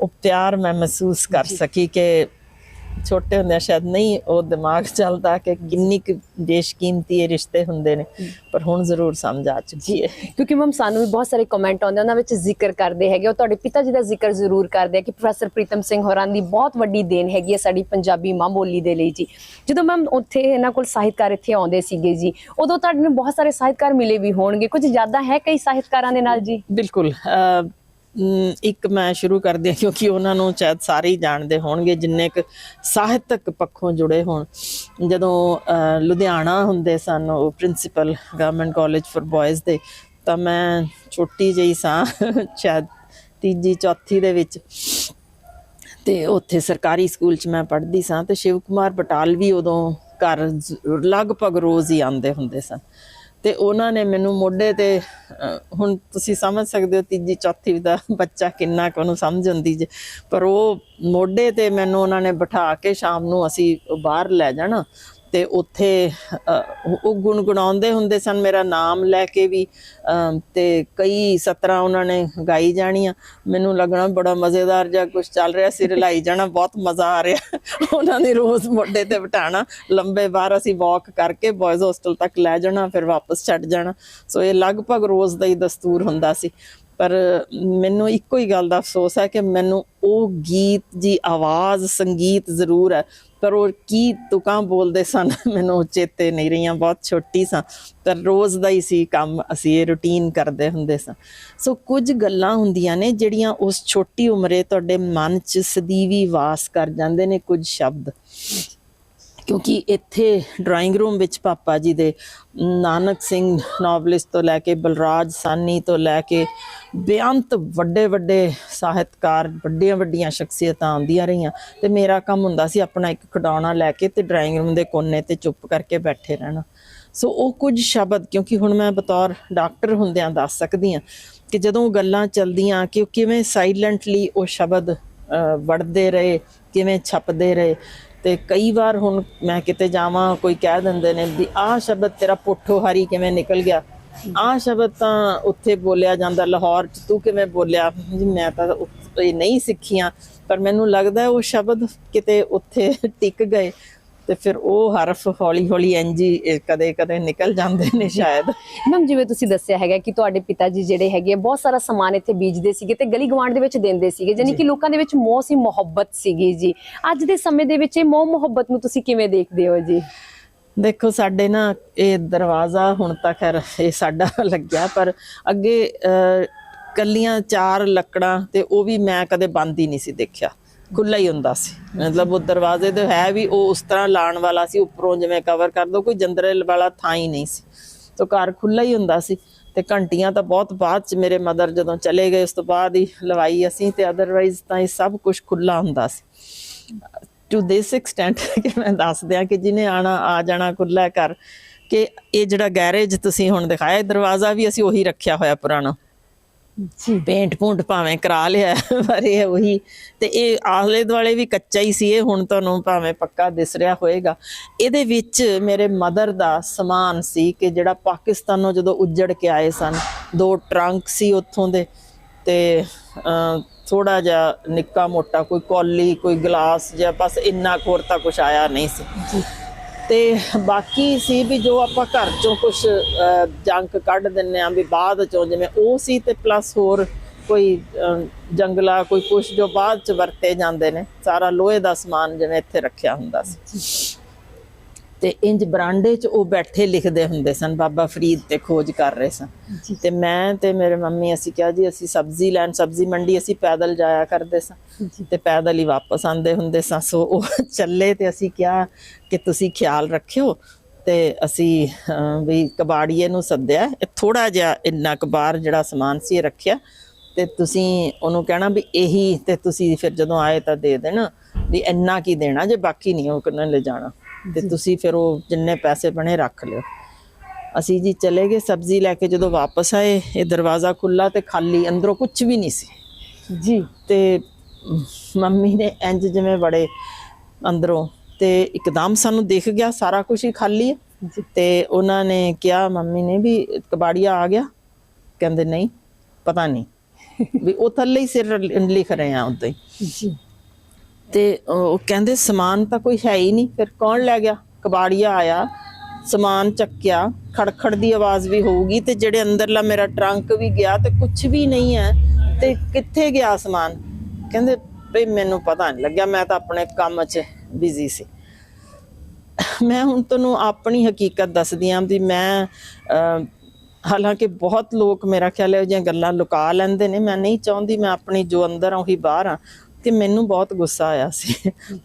ਉਹ ਪਿਆਰ ਮੈਂ ਮਹਿਸੂਸ ਕਰ ਸਕੀ ਕਿ ਛੋਟੇ ਹੁੰਦਿਆਂ ਸ਼ਾਇਦ ਨਹੀਂ ਉਹ ਦਿਮਾਗ [LAUGHS] ਚੱਲਦਾ ਕਿ ਕਿੰਨੀ ਕੁ ਬੇਸ਼ਕੀਮਤੀ ਇਹ ਰਿਸ਼ਤੇ ਹੁੰਦੇ ਨੇ ਪਰ ਹੁਣ ਜ਼ਰੂਰ ਸਮਝ ਆ ਚੁੱਕੀ ਹੈ। ਕਿਉਂਕਿ ਮੈਮ ਸਾਨੂੰ ਵੀ ਬਹੁਤ ਸਾਰੇ ਕਮੈਂਟ ਆਉਂਦੇ ਉਹਨਾਂ ਵਿੱਚ ਜ਼ਿਕਰ ਕਰਦੇ ਹੈਗੇ ਉਹ ਤੁਹਾਡੇ ਪਿਤਾ ਜੀ ਦਾ ਜ਼ਿਕਰ ਜ਼ਰੂਰ ਕਰਦੇ ਆ ਕਿ ਪ੍ਰੋਫੈਸਰ ਪ੍ਰੀਤਮ ਸਿੰਘ ਹੋਰਾਂ ਦੀ ਬਹੁਤ ਵੱਡੀ ਦੇਣ ਹੈਗੀ ਹੈ ਸਾਡੀ ਪੰਜਾਬੀ ਮਾਂ ਬੋਲੀ ਦੇ ਲਈ ਜੀ। ਜਦੋਂ ਮੈਮ ਉੱਥੇ ਇਹਨਾਂ ਕੋਲ ਸਾਹਿਤਕਾਰ ਇੱਥੇ ਆਉਂਦੇ ਸੀਗੇ ਜੀ ਉਦੋਂ ਤੁਹਾਡੇ ਨੂੰ ਬਹੁਤ ਸਾਰੇ ਸਾਹਿਤਕਾਰ ਮਿਲੇ ਵੀ ਹੋਣਗੇ। ਕੁਝ ਜ਼ਿਆਦਾ ਹੈ ਕਈ ਸਾਹਿਤਕਾਰਾਂ ਦੇ ਨਾਲ ਜੀ? ਬਿਲਕੁਲ ਇੱਕ ਮੈਂ ਸ਼ੁਰੂ ਕਰਦੀ ਹਾਂ, ਕਿਉਂਕਿ ਉਹਨਾਂ ਨੂੰ ਸ਼ਾਇਦ ਸਾਰੇ ਹੀ ਜਾਣਦੇ ਹੋਣਗੇ, ਜਿੰਨੇ ਕੁ ਸਾਹਿਤਕ ਪੱਖੋਂ ਜੁੜੇ ਹੋਣ। ਜਦੋਂ ਲੁਧਿਆਣਾ ਹੁੰਦੇ ਸਨ, ਉਹ principal government college for boys ਦੇ, ਤਾਂ ਮੈਂ ਛੋਟੀ ਜਿਹੀ ਸਾਂ, ਸ਼ਾਇਦ ਤੀਜੀ, ਚੌਥੀ ਦੇ ਵਿੱਚ। ਤੇ ਉੱਥੇ ਸਰਕਾਰੀ ਸਕੂਲ 'ਚ ਮੈਂ ਪੜ੍ਹਦੀ ਸਾਂ, ਤੇ ਸ਼ਿਵ ਕੁਮਾਰ ਬਟਾਲ ਵੀ ਉਦੋਂ ਘਰ ਲਗਭਗ ਰੋਜ਼ ਹੀ ਆਉਂਦੇ ਹੁੰਦੇ ਸਨ। ਤੇ ਉਹਨਾਂ ਨੇ ਮੈਨੂੰ ਮੋਢੇ ਤੇ ਹੁਣ ਤੁਸੀਂ ਸਮਝ ਸਕਦੇ ਹੋ ਤੀਜੀ ਚੌਥੀ ਦਾ ਬੱਚਾ ਕਿੰਨਾ ਕੁ ਉਹਨੂੰ ਸਮਝ ਹੁੰਦੀ ਜੇ। ਪਰ ਉਹ ਮੋਢੇ ਤੇ ਮੈਨੂੰ ਉਹਨਾਂ ਨੇ ਬਿਠਾ ਕੇ ਸ਼ਾਮ ਨੂੰ ਅਸੀਂ ਬਾਹਰ ਲੈ ਜਾਣਾ। ਤੇ ਉੱਥੇ ਉਹ ਗੁਣਗੁਣਾਉਂਦੇ ਹੁੰਦੇ ਸਨ ਮੇਰਾ ਨਾਮ ਲੈ ਕੇ ਵੀ ਅਮ, ਤੇ ਕਈ ਸਤਰਾਂ ਉਹਨਾਂ ਨੇ ਗਾਈ ਜਾਣੀਆਂ। ਮੈਨੂੰ ਲੱਗਣਾ ਬੜਾ ਮਜ਼ੇਦਾਰ ਜਿਹਾ ਕੁਝ ਚੱਲ ਰਿਹਾ ਸੀ ਰਲਾਈ ਜਾਣਾ ਬਹੁਤ ਮਜ਼ਾ ਆ ਰਿਹਾ। ਉਹਨਾਂ ਨੇ ਰੋਜ਼ ਮੋਢੇ ਤੇ ਬਿਠਾਣਾ ਲੰਬੇ ਬਾਹਰ ਅਸੀਂ ਵਾਕ ਕਰਕੇ ਬॉयਜ਼ ਹੋਸਟਲ ਤੱਕ ਲੈ ਜਾਣਾ ਫਿਰ ਵਾਪਸ ਛੱਡ ਜਾਣਾ। ਸੋ ਇਹ ਲਗਭਗ ਰੋਜ਼ ਦਾ ਹੀ ਦਸਤੂਰ ਹੁੰਦਾ ਸੀ। ਪਰ ਮੈਨੂੰ ਇੱਕੋ ਹੀ ਗੱਲ ਦਾ ਅਫਸੋਸ ਹੈ ਕਿ ਮੈਨੂੰ ਉਹ ਗੀਤ ਜੀ ਆਵਾਜ਼ ਸੰਗੀਤ ਜ਼ਰੂਰ ਹੈ। ਪਰ ਉਹ ਕੀ ਤੁਕਾਂ ਬੋਲਦੇ ਸਨ? [LAUGHS] ਮੈਨੂੰ ਚੇਤੇ ਨਹੀਂ ਰਹੀਆਂ, ਬਹੁਤ ਛੋਟੀ ਸਾਂ। ਪਰ ਰੋਜ਼ ਦਾ ਹੀ ਸੀ ਕੰਮ, ਅਸੀਂ ਇਹ ਰੁਟੀਨ ਕਰਦੇ ਹੁੰਦੇ ਸਾਂ। ਸੋ ਕੁਝ ਗੱਲਾਂ ਹੁੰਦੀਆਂ ਨੇ ਜਿਹੜੀਆਂ ਉਸ ਛੋਟੀ ਉਮਰੇ ਤੁਹਾਡੇ ਮਨ 'ਚ ਸਦੀਵੀ ਵਾਸ ਕਰ ਜਾਂਦੇ ਨੇ ਕੁਝ ਸ਼ਬਦ। ਕਿਉਂਕਿ ਇੱਥੇ ਡਰਾਇੰਗ ਰੂਮ ਵਿੱਚ ਪਾਪਾ ਜੀ ਦੇ ਨਾਨਕ ਸਿੰਘ ਨੋਵਲਿਸਟ ਤੋਂ ਲੈ ਕੇ ਬਲਰਾਜ ਸਾਨੀ ਤੋਂ ਲੈ ਕੇ ਬੇਅੰਤ ਵੱਡੇ ਵੱਡੇ ਸਾਹਿਤਕਾਰ, ਵੱਡੀਆਂ ਵੱਡੀਆਂ ਸ਼ਖਸੀਅਤਾਂ ਆਉਂਦੀਆਂ ਰਹੀਆਂ ਤੇ ਮੇਰਾ ਕੰਮ ਹੁੰਦਾ ਸੀ ਆਪਣਾ ਇੱਕ ਖਿਡੌਣਾ ਲੈ ਕੇ ਤੇ ਡਰਾਇੰਗ ਰੂਮ ਦੇ ਕੋਨੇ ਤੇ ਚੁੱਪ ਕਰਕੇ ਬੈਠੇ ਰਹਿਣਾ। ਸੋ ਉਹ ਕੁਝ ਸ਼ਬਦ, ਕਿਉਂਕਿ ਹੁਣ ਮੈਂ ਬਤੌਰ ਡਾਕਟਰ ਹੁੰਦਿਆਂ ਦੱਸ ਸਕਦੀ ਹਾਂ ਕਿ ਜਦੋਂ ਗੱਲਾਂ ਚੱਲਦੀਆਂ ਕਿ ਕਿਵੇਂ ਸਾਇਲੈਂਟਲੀ ਉਹ ਸ਼ਬਦ ਵੜਦੇ ਰਹੇ, ਕਿਵੇਂ ਛਪਦੇ ਰਹੇ ਤੇ ਕਈ ਵਾਰ ਹੁਣ ਮੈਂ ਕਿਤੇ ਜਾਵਾਂ, ਕੋਈ ਕਹਿ ਦਿੰਦੇ ਨੇ ਵੀ ਆਹ ਸ਼ਬਦ ਤੇਰਾ ਪੁੱਠੋ ਹਰੀ ਕਿਵੇਂ ਨਿਕਲ ਗਿਆ? ਆਹ ਸ਼ਬਦ ਤਾਂ ਉੱਥੇ ਬੋਲਿਆ ਜਾਂਦਾ, ਲਾਹੌਰ ਚ ਤੂੰ ਕਿਵੇਂ ਬੋਲਿਆ? ਮੈਂ ਤਾਂ ਇਹ ਨਹੀਂ ਸਿੱਖੀਆਂ, ਪਰ ਮੈਨੂੰ ਲੱਗਦਾ ਉਹ ਸ਼ਬਦ ਕਿਤੇ ਉੱਥੇ ਟਿਕ ਗਏ। ਤੇ ਫਿਰ ਉਹ ਹਰਫ ਹੌਲੀ ਹੌਲੀ ਇੰਜੀ ਕਦੇ ਕਦੇ ਨਿਕਲ ਜਾਂਦੇ ਨੇ ਸ਼ਾਇਦ। ਮੈਮ ਜਿਵੇਂ ਤੁਸੀਂ ਦੱਸਿਆ ਹੈਗਾ ਕਿ ਤੁਹਾਡੇ ਪਿਤਾ ਜੀ ਜਿਹੜੇ ਹੈਗੇ ਬਹੁਤ ਸਾਰਾ ਸਮਾਨ ਇੱਥੇ ਬੀਜਦੇ ਸੀਗੇ ਤੇ ਗਲੀ ਗਵਾਂਡ ਦੇ ਵਿੱਚ ਦਿੰਦੇ ਸੀਗੇ ਯਾਨੀ ਕਿ ਲੋਕਾਂ ਦੇ ਵਿੱਚ ਮੋਹ ਸੀ ਮੁਹੱਬਤ ਸੀਗੀ ਜੀ। ਅੱਜ ਦੇ ਸਮੇਂ ਦੇ ਵਿੱਚ ਇਹ ਮੋਹ ਮੁਹੱਬਤ ਨੂੰ ਤੁਸੀਂ ਕਿਵੇਂ ਦੇਖਦੇ ਹੋ ਜੀ? ਦੇਖੋ ਸਾਡੇ ਨਾ ਇਹ ਦਰਵਾਜ਼ਾ ਹੁਣ ਤਾਂ ਖੈਰ ਇਹ ਸਾਡਾ ਲੱਗਿਆ ਪਰ ਅੱਗੇ ਕੱਲੀਆਂ ਚਾਰ ਲੱਕੜਾਂ ਤੇ ਉਹ ਵੀ ਮੈਂ ਕਦੇ ਬੰਦ ਹੀ ਨਹੀਂ ਸੀ ਦੇਖਿਆ। ਖੁੱਲਾ ਹੀ ਹੁੰਦਾ ਸੀ। ਮਤਲਬ ਉਹ ਦਰਵਾਜ਼ੇ ਤੇ ਹੈ ਵੀ ਉਹ ਉਸ ਤਰ੍ਹਾਂ ਲਾਣ ਵਾਲਾ ਸੀ, ਉੱਪਰੋਂ ਜਿਵੇਂ ਕਵਰ ਕਰ ਦੋ, ਕੋਈ ਜੰਦਰੇ ਵਾਲਾ ਥਾਂ ਹੀ ਨਹੀਂ ਸੀ। ਤਾਂ ਘਰ ਖੁੱਲਾ ਹੀ ਹੁੰਦਾ ਸੀ ਤੇ ਘੰਟੀਆਂ ਤਾਂ ਬਹੁਤ ਬਾਅਦ ਚ ਮੇਰੇ ਮਦਰ ਜਦੋਂ ਚਲੇ ਗਏ, ਉਸ ਤੋਂ ਬਾਅਦ ਹੀ ਲਵਾਈ ਅਸੀਂ ਤੇ ਅਦਰਵਾਈਜ਼ ਤਾਂ ਇਹ ਸਭ ਕੁਝ ਖੁੱਲਾ ਹੁੰਦਾ ਸੀ। ਟੂ ਦਿਸ ਐਕਸਟੈਂਟ ਕਿ ਮੈਂ ਦੱਸ ਦਿਆਂ ਕਿ ਜਿਹਨੇ ਆਣਾ, ਆ ਜਾਣਾ ਖੁੱਲਾ ਕਰ ਕਿ ਇਹ ਜਿਹੜਾ ਗੈਰੇਜ ਤੁਸੀਂ ਹੁਣ ਦਿਖਾਇਆ ਦਰਵਾਜ਼ਾ ਵੀ ਅਸੀਂ ਉਹੀ ਰੱਖਿਆ ਹੋਇਆ ਪੁਰਾਣਾ। ਜੀ ਪੇਂਟ ਪੂੰਟ ਭਾਵੇਂ ਕਰਾ ਲਿਆ, ਪਰ ਇਹ ਉਹੀ ਤੇ ਇਹ ਆਲੇ ਦੁਆਲੇ ਵੀ ਕੱਚਾ ਹੀ ਸੀ, ਇਹ ਹੁਣ ਤੁਹਾਨੂੰ ਭਾਵੇਂ ਪੱਕਾ ਦਿਸ ਰਿਹਾ ਹੋਏਗਾ। ਇਹਦੇ ਵਿੱਚ ਮੇਰੇ ਮਦਰ ਦਾ ਸਮਾਨ ਸੀ ਕਿ ਜਿਹੜਾ ਪਾਕਿਸਤਾਨੋਂ ਜਦੋਂ ਉੱਜੜ ਕੇ ਆਏ ਸਨ, ਦੋ ਟਰੰਕ ਸੀ ਉੱਥੋਂ ਦੇ ਤੇ ਥੋੜਾ ਜਿਹਾ ਨਿੱਕਾ ਮੋਟਾ, ਕੋਈ ਕੌਲੀ, ਕੋਈ ਗਲਾਸ ਜਾਂ ਬਸ ਇੰਨਾ ਕੋਰ ਤਾਂ ਕੁਝ ਆਇਆ ਨਹੀਂ ਸੀ। ਤੇ ਬਾਕੀ ਸੀ ਵੀ ਜੋ ਆਪਾਂ ਘਰ ਚੋਂ ਕੁਝ ਜੰਕ ਕੱਢ ਦਿੰਨੇ ਆ ਵੀ ਬਾਅਦ ਚੋਂ ਜਿਵੇਂ ਉਹ ਸੀ ਤੇ ਪਲੱਸ ਹੋਰ ਕੋਈ ਅਹ, ਜੰਗਲਾ ਕੋਈ ਕੁਛ ਜੋ ਬਾਅਦ ਚ ਵਰਤੇ ਜਾਂਦੇ ਨੇ ਸਾਰਾ ਲੋਹੇ ਦਾ ਸਮਾਨ ਜਿਵੇਂ ਇੱਥੇ ਰੱਖਿਆ ਹੁੰਦਾ ਸੀ। ਤੇ ਇੰਜ ਬਰਾਂਡੇ 'ਚ ਉਹ ਬੈਠੇ ਲਿਖਦੇ ਹੁੰਦੇ ਸਨ ਬਾਬਾ ਫਰੀਦ ਤੇ ਖੋਜ ਕਰ ਰਹੇ ਸਨ। ਤੇ ਮੈਂ ਤੇ ਮੇਰੇ ਮੰਮੀ ਅਸੀਂ ਕਿਹਾ ਜੀ ਅਸੀਂ ਸਬਜ਼ੀ ਲੈਣ ਸਬਜ਼ੀ ਮੰਡੀ ਅਸੀਂ ਪੈਦਲ ਜਾਇਆ ਕਰਦੇ ਸਾਂ। ਤੇ ਪੈਦਲ ਹੀ ਵਾਪਸ ਆਉਂਦੇ ਹੁੰਦੇ ਸਾਂ। ਸੋ ਉਹ ਚੱਲੇ ਤੇ ਅਸੀਂ ਕਿਹਾ ਕਿ ਤੁਸੀਂ ਖਿਆਲ ਰੱਖਿਓ ਤੇ ਅਸੀਂ ਵੀ ਕਬਾੜੀਏ ਨੂੰ ਸੱਦਿਆ। ਇਹ ਥੋੜਾ ਜਿਹਾ ਇੰਨਾ ਕਬਾਰ ਜਿਹੜਾ ਸਮਾਨ ਸੀ ਰੱਖਿਆ। ਤੇ ਤੁਸੀਂ ਉਹਨੂੰ ਕਹਿਣਾ ਵੀ ਇਹੀ ਤੇ ਤੁਸੀਂ ਫਿਰ ਜਦੋਂ ਆਏ ਤਾਂ ਦੇ ਦੇਣਾ ਵੀ ਇੰਨਾ ਕੀ ਦੇਣਾ ਜੇ ਬਾਕੀ ਨਹੀਂ ਉਹ ਕਿੰਨੇ ਲੈ ਜਾਣਾ। ਤੇ ਤੁਸੀਂ ਫਿਰ ਉਹ ਜਿੰਨੇ ਪੈਸੇ ਬਣੇ ਰੱਖ ਲਿਓ। ਅਸੀਂ ਜੀ ਚਲੇ ਗਏ ਸਬਜ਼ੀ ਲੈ ਕੇ ਜਦੋਂ ਵਾਪਸ ਆਏ ਇਹ ਦਰਵਾਜ਼ਾ ਖੁੱਲਾ ਤੇ ਖਾਲੀ ਅੰਦਰੋਂ ਕੁਝ ਵੀ ਨਹੀਂ ਸੀ। ਜੀ। ਤੇ ਮੰਮੀ ਨੇ ਇੰਜ ਜਿਵੇਂ ਬੜੇ ਅੰਦਰੋਂ ਤੇ ਇੱਕਦਮ ਸਾਨੂੰ ਦਿਖ ਗਿਆ ਸਾਰਾ ਕੁਝ ਹੀ ਖਾਲੀ ਹੈ ਤੇ ਉਹਨਾਂ ਨੇ ਕਿਹਾ ਮੰਮੀ ਨੇ ਵੀ ਕਬਾੜੀਆ ਆ ਗਿਆ। ਕਹਿੰਦੇ ਨਹੀਂ ਪਤਾ ਨਹੀਂ। [LAUGHS] ਵੀ ਉਹ ਥੱਲੇ ਹੀ ਸਿਰ ਲਿਖ ਰਹੇ ਆ ਉੱਤੇ ਜੀ। ਤੇ ਉਹ ਕਹਿੰਦੇ, ਸਮਾਨ ਤਾਂ ਕੋਈ ਹੈ ਹੀ ਨਹੀਂ, ਫਿਰ ਕੌਣ ਲੈ ਗਿਆ? ਕਬਾੜੀਆ ਆਇਆ, ਸਮਾਨ ਚੱਕਿਆ, ਖੜਖੜ ਦੀ ਆਵਾਜ਼ ਵੀ ਹੋਊਗੀ ਤੇ ਜਿਹੜੇ ਅੰਦਰਲਾ ਮੇਰਾ ਟਰੰਕ ਵੀ ਗਿਆ ਤੇ ਕੁਝ ਵੀ ਨਹੀਂ ਹੈ, ਤੇ ਕਿੱਥੇ ਗਿਆ ਸਮਾਨ? ਕਹਿੰਦੇ, ਭਈ ਮੈਨੂੰ ਪਤਾ ਨਹੀਂ ਲੱਗਿਆ, ਮੈਂ ਤਾਂ ਆਪਣੇ ਕੰਮ 'ਚ ਬਿਜ਼ੀ ਸੀ। ਮੈਂ ਹੁਣ ਤੁਹਾਨੂੰ ਆਪਣੀ ਹਕੀਕਤ ਦੱਸਦੀ ਆਂ ਵੀ ਮੈਂ ਹਾਲਾਂਕਿ ਬਹੁਤ ਲੋਕ ਮੇਰਾ ਖਿਆਲ ਹੈ ਉਹ ਜਿਹੀਆਂ ਗੱਲਾਂ ਲੁਕਾ ਲੈਂਦੇ ਨੇ, ਮੈਂ ਨਹੀਂ ਚਾਹੁੰਦੀ ਮੈਂ ਆਪਣੀ ਜੋ ਅੰਦਰ ਆ ਉਹੀ ਬਾਹਰ ਆ। ਤੇ ਮੈਨੂੰ ਬਹੁਤ ਗੁੱਸਾ ਆਇਆ ਸੀ।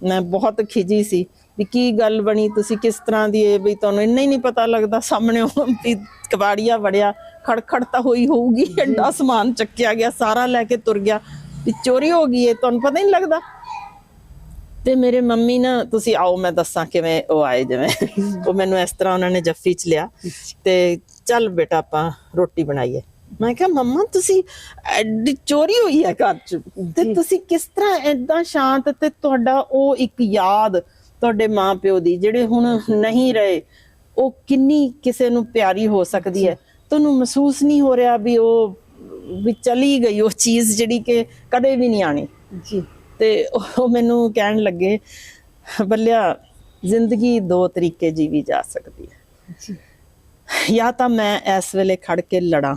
ਮੈਂ ਬਹੁਤ ਖਿਜੀ ਸੀ ਵੀ ਕੀ ਗੱਲ ਬਣੀ ਤੁਸੀਂ ਕਿਸ ਤਰ੍ਹਾਂ ਦੀ ਇਹ ਵੀ ਤੁਹਾਨੂੰ ਇੰਨਾ ਹੀ ਨਹੀਂ ਪਤਾ ਲੱਗਦਾ ਸਾਹਮਣੇ ਉਹ ਵੀ ਕਬਾੜੀਆ ਵੜਿਆ ਖੜਖੜ ਤਾਂ ਹੋਈ ਹੋਊਗੀ ਐਡਾ ਸਮਾਨ ਚੱਕਿਆ ਗਿਆ ਸਾਰਾ ਲੈ ਕੇ ਤੁਰ ਗਿਆ। ਵੀ ਚੋਰੀ ਹੋ ਗਈ ਹੈ ਤੁਹਾਨੂੰ ਪਤਾ ਹੀ ਨਹੀਂ ਲੱਗਦਾ। ਤੇ ਮੇਰੇ ਮੰਮੀ ਨਾ ਤੁਸੀਂ ਆਓ ਮੈਂ ਦੱਸਾਂ ਕਿਵੇਂ ਉਹ ਆਏ ਜਿਵੇਂ। ਉਹ ਮੈਨੂੰ ਇਸ ਤਰ੍ਹਾਂ ਉਹਨਾਂ ਨੇ ਜੱਫੀ ਚ ਲਿਆ ਤੇ ਚੱਲ ਬੇਟਾ ਆਪਾਂ ਰੋਟੀ ਬਣਾਈਏ। ਮੈਂ ਕਿਹਾ ਮੰਮਾ ਤੁਸੀਂ ਐਡੀ ਚੋਰੀ ਹੋਈ ਹੈ ਘਰ ਚ। ਤੇ ਤੁਸੀਂ ਕਿਸ ਤਰ੍ਹਾਂ ਐਦਾਂ ਸ਼ਾਂਤ ਤੇ ਤੁਹਾਡਾ ਉਹ ਇੱਕ ਯਾਦ ਤੁਹਾਡੇ ਮਾਂ ਪਿਓ ਦੀ ਜਿਹੜੇ ਹੁਣ ਨਹੀਂ ਰਹੇ ਉਹ ਕਿੰਨੀ ਕਿਸੇ ਨੂੰ ਪਿਆਰੀ ਹੋ ਸਕਦੀ ਹੈ? ਤੁਹਾਨੂੰ ਮਹਿਸੂਸ ਨਹੀਂ ਹੋ ਰਿਹਾ ਵੀ ਉਹ ਵੀ ਚਲੀ ਗਈ ਉਹ ਚੀਜ਼ ਜਿਹੜੀ ਕਿ ਕਦੇ ਵੀ ਨਹੀਂ ਆਣੀ ਜੀ। ਤੇ ਉਹ ਮੈਨੂੰ ਕਹਿਣ ਲੱਗੇ ਬੱਲਿਆ ਜ਼ਿੰਦਗੀ ਦੋ ਤਰੀਕੇ ਜੀਵੀ ਜਾ ਸਕਦੀ ਹੈ। ਜੀ। ਜਾਂ ਤਾਂ ਮੈਂ ਇਸ ਵੇਲੇ ਖੜ ਕੇ ਲੜਾਂ।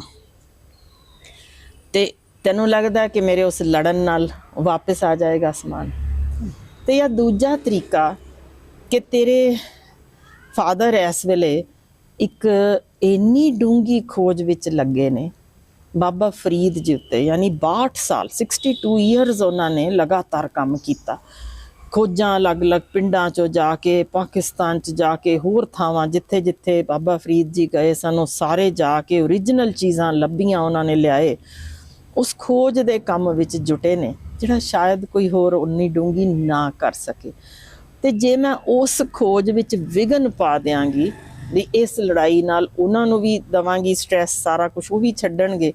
ਤੇ ਤੈਨੂੰ ਲੱਗਦਾ ਕਿ ਮੇਰੇ ਉਸ ਲੜਨ ਨਾਲ ਵਾਪਸ ਆ ਜਾਏਗਾ ਸਮਾਨ ਤੇ ਜਾਂ ਦੂਜਾ ਤਰੀਕਾ ਕਿ ਤੇਰੇ ਫਾਦਰ ਇਸ ਵੇਲੇ ਇੱਕ ਇੰਨੀ ਡੂੰਗੀ ਖੋਜ ਵਿੱਚ ਲੱਗੇ ਨੇ। ਬਾਬਾ ਫਰੀਦ ਜੀ ਉੱਤੇ, ਯਾਨੀ 62 ਸਾਲ 62 ਇਅਰਸ ਉਹਨਾਂ ਨੇ ਲਗਾਤਾਰ ਕੰਮ ਕੀਤਾ। ਖੋਜਾਂ ਅਲੱਗ-ਅਲੱਗ ਪਿੰਡਾਂ 'ਚੋਂ ਜਾ ਕੇ, ਪਾਕਿਸਤਾਨ 'ਚ ਜਾ ਕੇ, ਹੋਰ ਥਾਵਾਂ ਜਿੱਥੇ-ਜਿੱਥੇ ਬਾਬਾ ਫਰੀਦ ਜੀ ਗਏ ਸਨ, ਉਹ ਸਾਰੇ ਜਾ ਕੇ ਓਰੀਜਨਲ ਚੀਜ਼ਾਂ ਲੱਭੀਆਂ ਉਹਨਾਂ ਨੇ ਲਿਆਏ। ਉਸ ਖੋਜ ਦੇ ਕੰਮ ਵਿੱਚ ਜੁਟੇ ਨੇ, ਜਿਹੜਾ ਸ਼ਾਇਦ ਕੋਈ ਹੋਰ ਉਨੀ ਡੂੰਗੀ ਨਾ ਕਰ ਸਕੇ। ਤੇ ਜੇ ਮੈਂ ਉਸ ਖੋਜ ਵਿੱਚ ਵਿਗਨ ਪਾ ਦਿਆਂਗੀ, ਵੀ ਇਸ ਲੜਾਈ ਨਾਲ ਉਹਨਾਂ ਨੂੰ ਵੀ ਦਵਾਂਗੀ ਸਟ੍ਰੈਸ ਸਾਰਾ ਕੁਝ ਉਹ ਵੀ ਛੱਡਣਗੇ,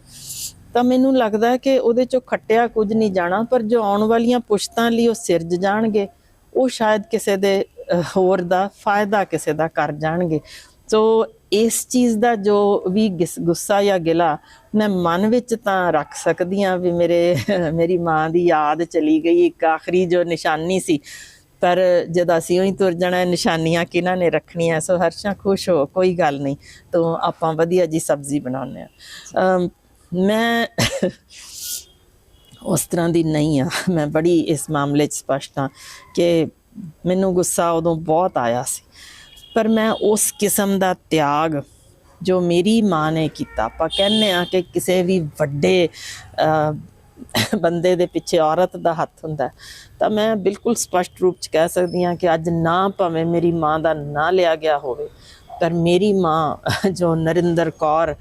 ਤਾਂ ਮੈਨੂੰ ਲੱਗਦਾ ਕਿ ਉਹਦੇ ਚੋਂ ਖੱਟਿਆ ਕੁਝ ਨਹੀਂ ਜਾਣਾ, ਪਰ ਜੋ ਆਉਣ ਵਾਲੀਆਂ ਪੁਸ਼ਤਾਂ ਲਈ ਉਹ ਸਿਰਜ ਜਾਣਗੇ, ਉਹ ਸ਼ਾਇਦ ਕਿਸੇ ਦੇ ਹੋਰ ਦਾ ਫਾਇਦਾ ਕਿਸੇ ਦਾ ਕਰ ਜਾਣਗੇ। ਸੋ ਇਸ ਚੀਜ਼ ਦਾ ਜੋ ਵੀ ਗਿਸ- ਗੁੱਸਾ ਜਾਂ ਗਿਲਾ ਮੈਂ ਮਨ ਵਿੱਚ ਤਾਂ ਰੱਖ ਸਕਦੀ ਹਾਂ ਵੀ ਮੇਰੇ, ਮੇਰੀ ਮਾਂ ਦੀ ਯਾਦ ਚਲੀ ਗਈ, ਇੱਕ ਆਖਰੀ ਜੋ ਨਿਸ਼ਾਨੀ ਸੀ। ਪਰ ਜਦ ਅਸੀਂ ਉਹੀ ਤੁਰ ਜਾਣਾ, ਨਿਸ਼ਾਨੀਆਂ ਕਿਹਨਾਂ ਨੇ ਰੱਖਣੀਆਂ? ਸੋ ਹਰਸ਼ਾ, ਖੁਸ਼ ਹੋ, ਕੋਈ ਗੱਲ ਨਹੀਂ। ਤੋਂ ਆਪਾਂ ਵਧੀਆ ਜੀ ਸਬਜ਼ੀ ਬਣਾਉਂਦੇ ਆ ਮੈਂ ਉਸ ਤਰ੍ਹਾਂ ਦੀ ਨਹੀਂ ਆ ਮੈਂ ਬੜੀ ਇਸ ਮਾਮਲੇ 'ਚ ਸਪਸ਼ਟ ਹਾਂ ਕਿ ਮੈਨੂੰ ਗੁੱਸਾ ਉਦੋਂ ਬਹੁਤ ਆਇਆ ਸੀ। ਪਰ ਮੈਂ ਉਸ ਕਿਸਮ ਦਾ ਤਿਆਗ ਜੋ ਮੇਰੀ ਮਾਂ ਨੇ ਕੀਤਾ। ਆਪਾਂ ਕਹਿੰਦੇ ਆ ਕਿ ਕਿਸੇ ਵੀ ਵੱਡੇ ਬੰਦੇ ਦੇ ਪਿੱਛੇ ਔਰਤ ਦਾ ਹੱਥ ਹੁੰਦਾ ਤਾਂ ਮੈਂ ਬਿਲਕੁਲ ਸਪਸ਼ਟ ਰੂਪ ਚ ਕਹਿ ਸਕਦੀ ਹਾਂ ਕਿ ਅੱਜ ਨਾ ਭਾਵੇਂ ਮੇਰੀ ਮਾਂ ਦਾ ਨਾਂ ਲਿਆ ਗਿਆ ਹੋਵੇ, ਪਰ ਮੇਰੀ ਮਾਂ ਜੋ ਨਰਿੰਦਰ ਕੌਰ,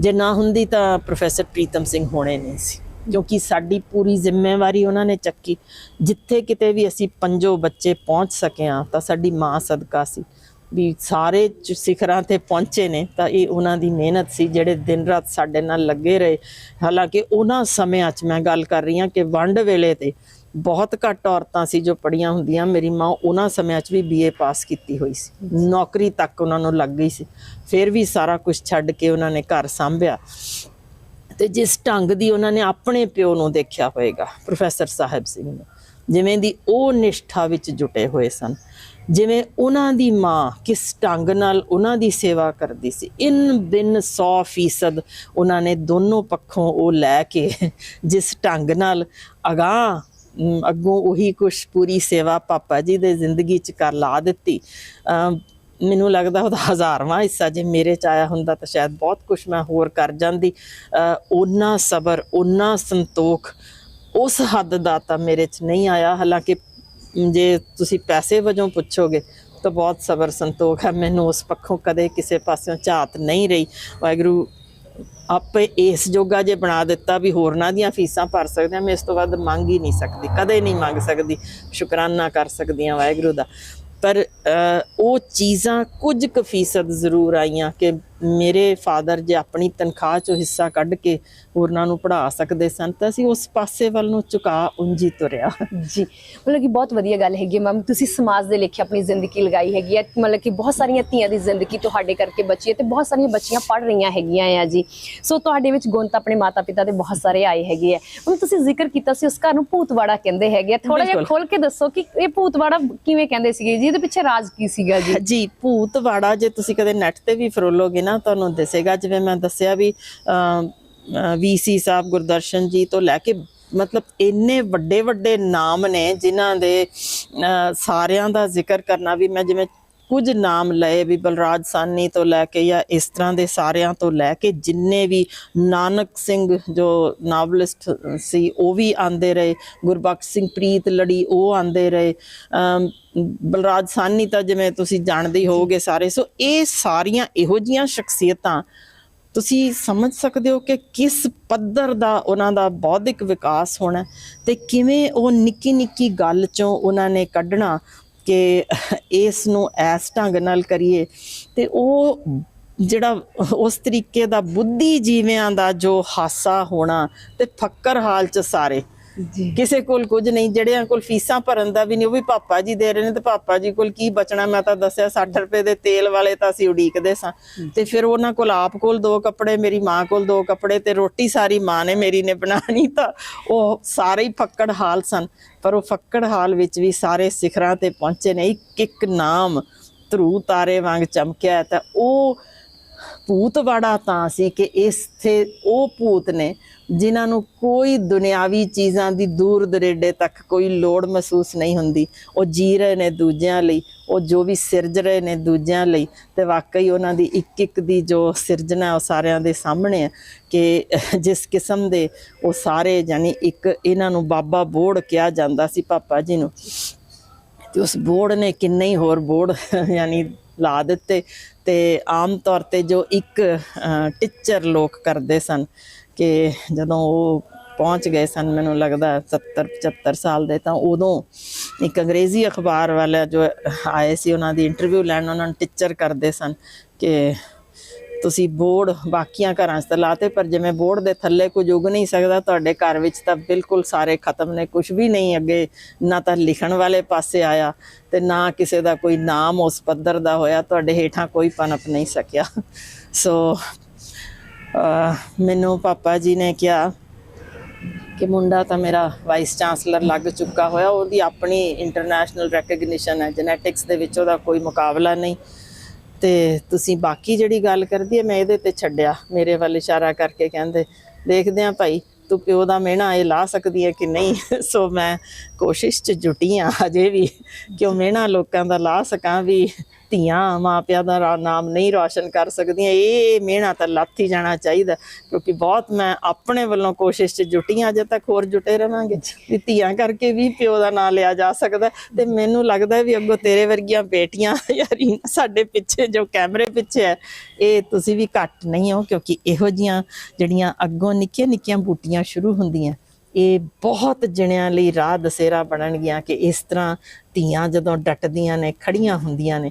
ਜੇ ਨਾ ਹੁੰਦੀ ਤਾਂ ਪ੍ਰੋਫੈਸਰ ਪ੍ਰੀਤਮ ਸਿੰਘ ਹੋਣੇ ਨਹੀਂ ਸੀ ਕਿਉਂਕਿ ਸਾਡੀ ਪੂਰੀ ਜ਼ਿੰਮੇਵਾਰੀ ਉਹਨਾਂ ਨੇ ਚੱਕੀ। ਜਿੱਥੇ ਕਿਤੇ ਵੀ ਅਸੀਂ ਪੰਜੋ ਬੱਚੇ ਪਹੁੰਚ ਸਕੇ ਹਾਂ, ਤਾਂ ਸਾਡੀ ਮਾਂ ਸਦਕਾ ਸੀ। ਵੀ ਸਾਰੇ ਸਿਖਰਾਂ ਤੇ ਪਹੁੰਚੇ ਨੇ, ਤਾਂ ਇਹ ਉਹਨਾਂ ਦੀ ਮਿਹਨਤ ਸੀ ਜਿਹੜੇ ਦਿਨ ਰਾਤ ਸਾਡੇ ਨਾਲ ਲੱਗੇ ਰਹੇ। ਹਾਲਾਂਕਿ ਉਹਨਾਂ ਸਮਿਆਂ 'ਚ ਮੈਂ ਗੱਲ ਕਰ ਰਹੀ ਹਾਂ ਕਿ ਵੰਡ ਵੇਲੇ ਤੇ ਬਹੁਤ ਘੱਟ ਔਰਤਾਂ ਸੀ ਜੋ ਪੜੀਆਂ ਹੁੰਦੀਆਂ। ਮੇਰੀ ਮਾਂ ਉਹਨਾਂ ਸਮਿਆਂ 'ਚ ਵੀ ਬੀਏ ਪਾਸ ਕੀਤੀ ਹੋਈ ਸੀ। ਨੌਕਰੀ ਤੱਕ ਉਹਨਾਂ ਨੂੰ ਲੱਗ ਗਈ ਸੀ। ਫਿਰ ਵੀ ਸਾਰਾ ਕੁਝ ਛੱਡ ਕੇ ਉਹਨਾਂ ਨੇ ਘਰ ਸੰਭਿਆ। ਤੇ ਜਿਸ ਢੰਗ ਦੀ ਉਹਨਾਂ ਨੇ ਆਪਣੇ ਪਿਓ ਨੂੰ ਦੇਖਿਆ ਹੋਵੇਗਾ ਪ੍ਰੋਫੈਸਰ ਸਾਹਿਬ ਸਿੰਘ ਨੂੰ, ਜਿਵੇਂ ਦੀ ਉਹ ਨਿਸ਼ਠਾ ਵਿੱਚ ਜੁਟੇ ਹੋਏ ਸਨ। ਜਿਵੇਂ ਉਹਨਾਂ ਦੀ ਮਾਂ ਕਿਸ ਢੰਗ ਨਾਲ ਉਹਨਾਂ ਦੀ ਸੇਵਾ ਕਰਦੀ ਸੀ। ਇਨ ਬਿਨ 100% ਉਹਨਾਂ ਨੇ ਦੋਨੋਂ ਪੱਖੋਂ ਉਹ ਲੈ ਕੇ ਜਿਸ ਢੰਗ ਨਾਲ ਅਗਾਹ ਅੱਗੋਂ ਉਹੀ ਕੁਛ ਪੂਰੀ ਸੇਵਾ ਪਾਪਾ ਜੀ ਦੇ ਜ਼ਿੰਦਗੀ ਚ ਕਰ ਲਾ ਦਿੱਤੀ। ਮੈਨੂੰ ਲੱਗਦਾ ਉਹਦਾ ਹਜ਼ਾਰਵਾਂ ਹਿੱਸਾ ਜੇ ਮੇਰੇ ਚ ਆਇਆ ਹੁੰਦਾ ਤਾਂ ਸ਼ਾਇਦ ਬਹੁਤ ਕੁਝ ਮੈਂ ਹੋਰ ਕਰ ਜਾਂਦੀ। ਉਹਨਾਂ ਸਬਰ ਉਹਨਾਂ ਸੰਤੋਖ ਉਸ ਹੱਦ ਦਾ ਤਾਂ ਮੇਰੇ ਚ ਨਹੀਂ ਆਇਆ। ਹਾਲਾਂਕਿ ਜੇ ਤੁਸੀਂ ਪੈਸੇ ਵਜੋਂ ਪੁੱਛੋਗੇ ਤਾਂ ਬਹੁਤ ਸਬਰ ਸੰਤੋਖ ਹੈ। ਮੈਨੂੰ ਉਸ ਪੱਖੋਂ ਕਦੇ ਕਿਸੇ ਪਾਸਿਓਂ ਝਾਤ ਨਹੀਂ ਰਹੀ। ਵਾਹਿਗੁਰੂ, ਆਪੇ ਇਸ ਜੋਗਾ ਜੇ ਬਣਾ ਦਿੱਤਾ ਵੀ ਹੋਰਨਾਂ ਦੀਆਂ ਫੀਸਾਂ ਭਰ ਸਕਦੇ ਹਾਂ, ਮੈਂ ਇਸ ਤੋਂ ਵੱਧ ਮੰਗ ਹੀ ਨਹੀਂ ਸਕਦੀ। ਕਦੇ ਨਹੀਂ ਮੰਗ ਸਕਦੀ। ਸ਼ੁਕਰਾਨਾ ਕਰ ਸਕਦੀ ਹਾਂ ਵਾਹਿਗੁਰੂ ਦਾ। ਪਰ ਉਹ ਚੀਜ਼ਾਂ ਕੁਝ ਕੁ ਫੀਸਦ ਜ਼ਰੂਰ ਆਈਆਂ ਕਿ ਮੇਰੇ ਫਾਦਰ ਜੇ ਆਪਣੀ ਤਨਖਾਹ ਚੋਂ ਹਿੱਸਾ ਕੱਢ ਕੇ ਹੋਰਨਾਂ ਨੂੰ ਪੜ੍ਹਾ ਸਕਦੇ ਸਨ ਤਾਂ ਅਸੀਂ ਉਸ ਪਾਸੇ ਵੱਲ ਨੂੰ ਝੁਕਾ ਉਂਝੀ ਤੁਰਿਆ। ਜੀ ਮਤਲਬ ਕਿ ਬਹੁਤ ਵਧੀਆ ਗੱਲ ਹੈਗੀ ਮੈਮ ਤੁਸੀਂ ਸਮਾਜ ਦੇ ਲੇਖੇ ਆਪਣੀ ਜ਼ਿੰਦਗੀ ਲਗਾਈ ਹੈਗੀ ਹੈ ਮਤਲਬ ਕਿ ਬਹੁਤ ਸਾਰੀਆਂ ਧੀਆਂ ਦੀ ਜ਼ਿੰਦਗੀ ਤੁਹਾਡੇ ਕਰਕੇ ਬਚੀ ਹੈ ਤੇ ਬਹੁਤ ਸਾਰੀਆਂ ਬੱਚੀਆਂ ਪੜ ਰਹੀਆਂ ਹੈਗੀਆਂ ਆ ਜੀ। ਸੋ ਤੁਹਾਡੇ ਵਿੱਚ ਗੁਣ ਤਾਂ ਆਪਣੇ ਮਾਤਾ-ਪਿਤਾ ਦੇ ਬਹੁਤ ਸਾਰੇ ਆਏ ਹੈਗੇ ਆ। ਹੁਣ ਤੁਸੀਂ ਜ਼ਿਕਰ ਕੀਤਾ ਸੀ ਉਸ ਘਰ ਨੂੰ ਭੂਤਵਾੜਾ ਕਹਿੰਦੇ ਹੈਗੇ ਆ। ਥੋੜਾ ਜਿਹਾ। ਖੋਲ ਕੇ ਦੱਸੋ ਕਿ ਇਹ ਭੂਤਵਾੜਾ ਕਿਵੇਂ ਕਹਿੰਦੇ ਸੀਗੇ ਜੀ? ਇਹਦੇ ਪਿੱਛੇ ਰਾਜ ਕੀ ਸੀਗਾ ਜੀ? ਜੀ ਭੂਤਵਾੜਾ ਜੇ ਤੁਸੀਂ ਕਦੇ ਨੈਟ ਤੇ ਵੀ ਫਰੋਲੋਗੇ ਨਾ ਤੁਹਾਨੂੰ ਦਿਸੇਗਾ ਜਿਵੇਂ ਮੈਂ ਦੱਸਿਆ ਵੀ ਵੀਸੀ ਸਾਹਿਬ ਗੁਰਦਰਸ਼ਨ ਜੀ ਤੋਂ ਲੈ ਕੇ ਮਤਲਬ ਇੰਨੇ ਵੱਡੇ ਵੱਡੇ ਨਾਮ ਨੇ ਜਿਨ੍ਹਾਂ ਦੇ ਅਹ, ਸਾਰਿਆਂ ਦਾ ਜ਼ਿਕਰ ਕਰਨਾ ਵੀ ਮੈਂ ਜਿਵੇਂ ਕੁਝ ਨਾਮ ਲਏ ਵੀ ਬਲਰਾਜ ਸਾਨੀ ਤੋਂ ਲੈ ਕੇ ਜਾਂ ਇਸ ਤਰ੍ਹਾਂ ਦੇ ਸਾਰਿਆਂ ਤੋਂ ਲੈ ਕੇ ਜਿੰਨੇ ਵੀ ਨਾਨਕ ਸਿੰਘ ਜੋ ਨਾਵਲਿਸਟ ਸੀ, ਉਹ ਵੀ ਆਂਦੇ ਰਹੇ, ਗੁਰਬਖਸ਼ ਸਿੰਘ ਪ੍ਰੀਤ ਲੜੀ, ਉਹ ਆਂਦੇ ਰਹੇ। ਬਲਰਾਜ ਸਾਨੀ ਤਾਂ ਜਿਵੇਂ ਤੁਸੀਂ ਜਾਣਦੇ ਹੀ ਹੋਵੋਗੇ ਸਾਰੇ, ਸੋ ਇਹ ਸਾਰੀਆਂ ਇਹੋ ਜੀਆਂ ਸ਼ਖਸੀਅਤਾਂ, ਤੁਸੀਂ ਸਮਝ ਸਕਦੇ ਹੋ ਕਿ ਕਿਸ ਪੱਧਰ ਦਾ ਉਹਨਾਂ ਦਾ ਬੌਧਿਕ ਵਿਕਾਸ ਹੋਣਾ ਹੈ ਤੇ ਕਿਵੇਂ ਉਹ ਨਿੱਕੀ ਨਿੱਕੀ ਗੱਲ ਚੋਂ ਉਹਨਾਂ ਨੇ ਕੱਢਣਾ ਕਿ ਇਸ ਨੂੰ ਇਸ ਢੰਗ ਨਾਲ ਕਰੀਏ ਤੇ ਉਹ ਜਿਹੜਾ ਉਸ ਤਰੀਕੇ ਦਾ ਬੁੱਧੀ ਜੀਵਿਆਂ ਦਾ ਜੋ ਹਾਸਾ ਹੋਣਾ ਤੇ ਫੱਕਰ ਹਾਲ ਚ ਸਾਰੇ ਕਿਸੇ ਕੋਲ ਕੁਝ ਨਹੀਂ ਜਿਹੜਿਆਂ ਕੋਲ ਫੀਸਾਂ ਭਰਨ ਦਾ ਵੀ ਨਹੀਂ ਉਹ ਵੀ ਪਾਪਾ ਜੀ ਦੇ ਰਹੇ ਨੇ ਤੇ ਪਾਪਾ ਜੀ ਕੋਲ ਕੀ ਬਚਣਾ? ਮੈਂ ਤਾਂ ਦੱਸਿਆ 60 ਰੁਪਏ ਦੇ ਤੇਲ ਵਾਲੇ ਤਾਂ ਅਸੀਂ ਉਡੀਕਦੇ ਸਾਂ। ਤੇ ਫਿਰ ਉਹਨਾਂ ਕੋਲ ਆਪ ਕੋਲ ਦੋ ਕੱਪੜੇ ਮੇਰੀ ਮਾਂ ਕੋਲ ਦੋ ਕੱਪੜੇ ਤੇ ਰੋਟੀ ਸਾਰੀ ਮਾਂ ਨੇ ਮੇਰੀ ਨੇ ਬਣਾਣੀ ਤਾਂ ਉਹ ਸਾਰੇ ਹੀ ਫੱਕੜ ਹਾਲ ਸਨ। ਪਰ ਉਹ ਫੱਕੜ ਹਾਲ ਵਿੱਚ ਵੀ ਸਾਰੇ ਸਿਖਰਾਂ ਤੇ ਪਹੁੰਚੇ ਨੇ। ਇੱਕ ਇੱਕ ਨਾਮ ਧਰੂ ਤਾਰੇ ਵਾਂਗ ਚਮਕਿਆ ਤਾਂ ਉਹ ਭੂਤਵਾੜਾ ਤਾਂ ਸੀ ਕਿ ਇਸਥੇ ਉਹ ਭੂਤ ਨੇ ਜਿਨ੍ਹਾਂ ਨੂੰ ਕੋਈ ਦੁਨਿਆਵੀ ਚੀਜ਼ਾਂ ਦੀ ਦੂਰ ਦਰੇਡੇ ਤੱਕ ਕੋਈ ਲੋੜ ਮਹਿਸੂਸ ਨਹੀਂ ਹੁੰਦੀ। ਉਹ ਜੀ ਰਹੇ ਨੇ ਦੂਜਿਆਂ ਲਈ, ਉਹ ਜੋ ਵੀ ਸਿਰਜ ਰਹੇ ਨੇ ਦੂਜਿਆਂ ਲਈ ਤੇ ਵਾਕਈ ਉਹਨਾਂ ਦੀ ਇੱਕ ਇੱਕ ਦੀ ਜੋ ਸਿਰਜਣਾ ਉਹ ਸਾਰਿਆਂ ਦੇ ਸਾਹਮਣੇ ਹੈ ਕਿ ਜਿਸ ਕਿਸਮ ਦੇ ਉਹ ਸਾਰੇ ਯਾਨੀ ਇੱਕ ਇਹਨਾਂ ਨੂੰ ਬਾਬਾ ਬੋੜ ਕਿਹਾ ਜਾਂਦਾ ਸੀ ਪਾਪਾ ਜੀ ਨੂੰ। ਤੇ ਉਸ ਬੋਰਡ ਨੇ ਕਿੰਨੇ ਹੀ ਹੋਰ ਬੋਰਡ ਯਾਨੀ ਲਾ ਦਿੱਤੇ ਤੇ ਆਮ ਤੌਰ ਤੇ ਜੋ ਇੱਕ ਟੀਚਰ ਲੋਕ ਕਰਦੇ ਸਨ ਕਿ ਜਦੋਂ ਉਹ ਪਹੁੰਚ ਗਏ ਸਨ, ਮੈਨੂੰ ਲੱਗਦਾ 70 75 ਸਾਲ ਦੇ, ਤਾਂ ਉਦੋਂ ਇੱਕ ਅੰਗਰੇਜ਼ੀ ਅਖਬਾਰ ਵਾਲਾ ਜੋ ਆਏ ਸੀ, ਉਹਨਾਂ ਦੀ ਇੰਟਰਵਿਊ ਲੈਣ, ਉਹਨਾਂ ਨੂੰ ਟੀਚਰ ਕਰਦੇ ਸਨ ਕਿ ਤੁਸੀਂ ਬੋਰਡ ਬਾਕੀਆਂ ਘਰਾਂ 'ਚ ਤਾਂ ਲਾਤੇ, ਪਰ ਜਿਵੇਂ ਬੋਰਡ ਦੇ ਥੱਲੇ ਕੁਝ ਉਗ ਨਹੀਂ ਸਕਦਾ, ਤੁਹਾਡੇ ਘਰ ਵਿੱਚ ਤਾਂ ਬਿਲਕੁਲ ਸਾਰੇ ਖਤਮ ਨੇ, ਕੁਝ ਵੀ ਨਹੀਂ ਅੱਗੇ, ਨਾ ਤਾਂ ਲਿਖਣ ਵਾਲੇ ਪਾਸੇ ਆਇਆ ਤੇ ਨਾ ਕਿਸੇ ਦਾ ਕੋਈ ਨਾਮ ਉਸ ਪੱਧਰ ਦਾ ਹੋਇਆ, ਤੁਹਾਡੇ ਹੇਠਾਂ ਕੋਈ ਪਨਪ ਨਹੀਂ ਸਕਿਆ। [LAUGHS] ਸੋ ਮੈਨੂੰ ਪਾਪਾ ਜੀ ਨੇ ਕਿਹਾ ਕਿ ਮੁੰਡਾ ਤਾਂ ਮੇਰਾ ਵਾਈਸ ਚਾਂਸਲਰ ਲੱਗ ਚੁੱਕਾ ਹੋਇਆ, ਉਹਦੀ ਆਪਣੀ ਇੰਟਰਨੈਸ਼ਨਲ ਰੈਕਗਨੀਸ਼ਨ ਹੈ ਜੈਨੇਟਿਕਸ ਦੇ ਵਿੱਚ ਉਹਦਾ ਕੋਈ ਮੁਕਾਬਲਾ ਨਹੀਂ। ਤੇ ਤੁਸੀਂ ਬਾਕੀ ਜਿਹੜੀ ਗੱਲ ਕਰਦੀ ਹੈ, ਮੈਂ ਇਹਦੇ ਤੇ ਛੱਡਿਆ, ਮੇਰੇ ਵੱਲ ਇਸ਼ਾਰਾ ਕਰਕੇ ਕਹਿੰਦੇ, ਦੇਖਦੇ ਆ ਭਾਈ, ਤੂੰ ਪਿਓ ਦਾ ਮਿਹਣਾ ਇਹ ਲਾ ਸਕਦੀ ਹੈ ਕਿ ਨਹੀਂ? [LAUGHS] ਸੋ ਮੈਂ ਕੋਸ਼ਿਸ਼ 'ਚ ਜੁਟੀ ਆ ਅਜੇ ਵੀ ਕਿ ਉਹ ਮਿਹਣਾ ਲੋਕਾਂ ਦਾ ਲਾ ਸਕਾਂ ਵੀ ਧੀਆਂ, ਮਾਪਿਆਂ ਦਾ ਨਾਮ ਨਹੀਂ ਰੌਸ਼ਨ ਕਰ ਸਕਦੀਆਂ। ਇਹ ਮਿਹਣਾ ਤਾਂ ਲੱਥ ਹੀ ਜਾਣਾ ਚਾਹੀਦਾ, ਕਿਉਂਕਿ ਬਹੁਤ ਮੈਂ ਆਪਣੇ ਵੱਲੋਂ ਕੋਸ਼ਿਸ਼ 'ਚ ਜੁਟੀ ਅਜੇ ਤੱਕ ਹੋਰ ਜੁਟੇ ਰਵਾਂਗੇ। ਵੀ ਧੀਆਂ ਕਰਕੇ ਵੀ ਪਿਓ ਦਾ ਨਾਮ ਲਿਆ ਜਾ ਸਕਦਾ ਤੇ ਮੈਨੂੰ ਲੱਗਦਾ ਵੀ ਅੱਗੋਂ ਤੇਰੇ ਵਰਗੀਆਂ ਬੇਟੀਆਂ [LAUGHS] ਯਾਰੀ ਸਾਡੇ ਪਿੱਛੇ ਜੋ ਕੈਮਰੇ ਪਿੱਛੇ ਹੈ, ਇਹ ਤੁਸੀਂ ਵੀ ਘੱਟ ਨਹੀਂ ਹੋ, ਕਿਉਂਕਿ ਇਹੋ ਜੀਆਂ ਜਿਹੜੀਆਂ ਅੱਗੋਂ ਨਿੱਕੀਆਂ ਨਿੱਕੀਆਂ ਬੂਟੀਆਂ ਸ਼ੁਰੂ ਹੁੰਦੀਆਂ, ਇਹ ਬਹੁਤ ਜਣਿਆਂ ਲਈ ਰਾਹ ਦਸੇਰਾ ਬਣਨਗੀਆਂ ਕਿ ਇਸ ਤਰ੍ਹਾਂ ਧੀਆਂ ਜਦੋਂ ਡਟਦੀਆਂ ਨੇ ਖੜੀਆਂ ਹੁੰਦੀਆਂ ਨੇ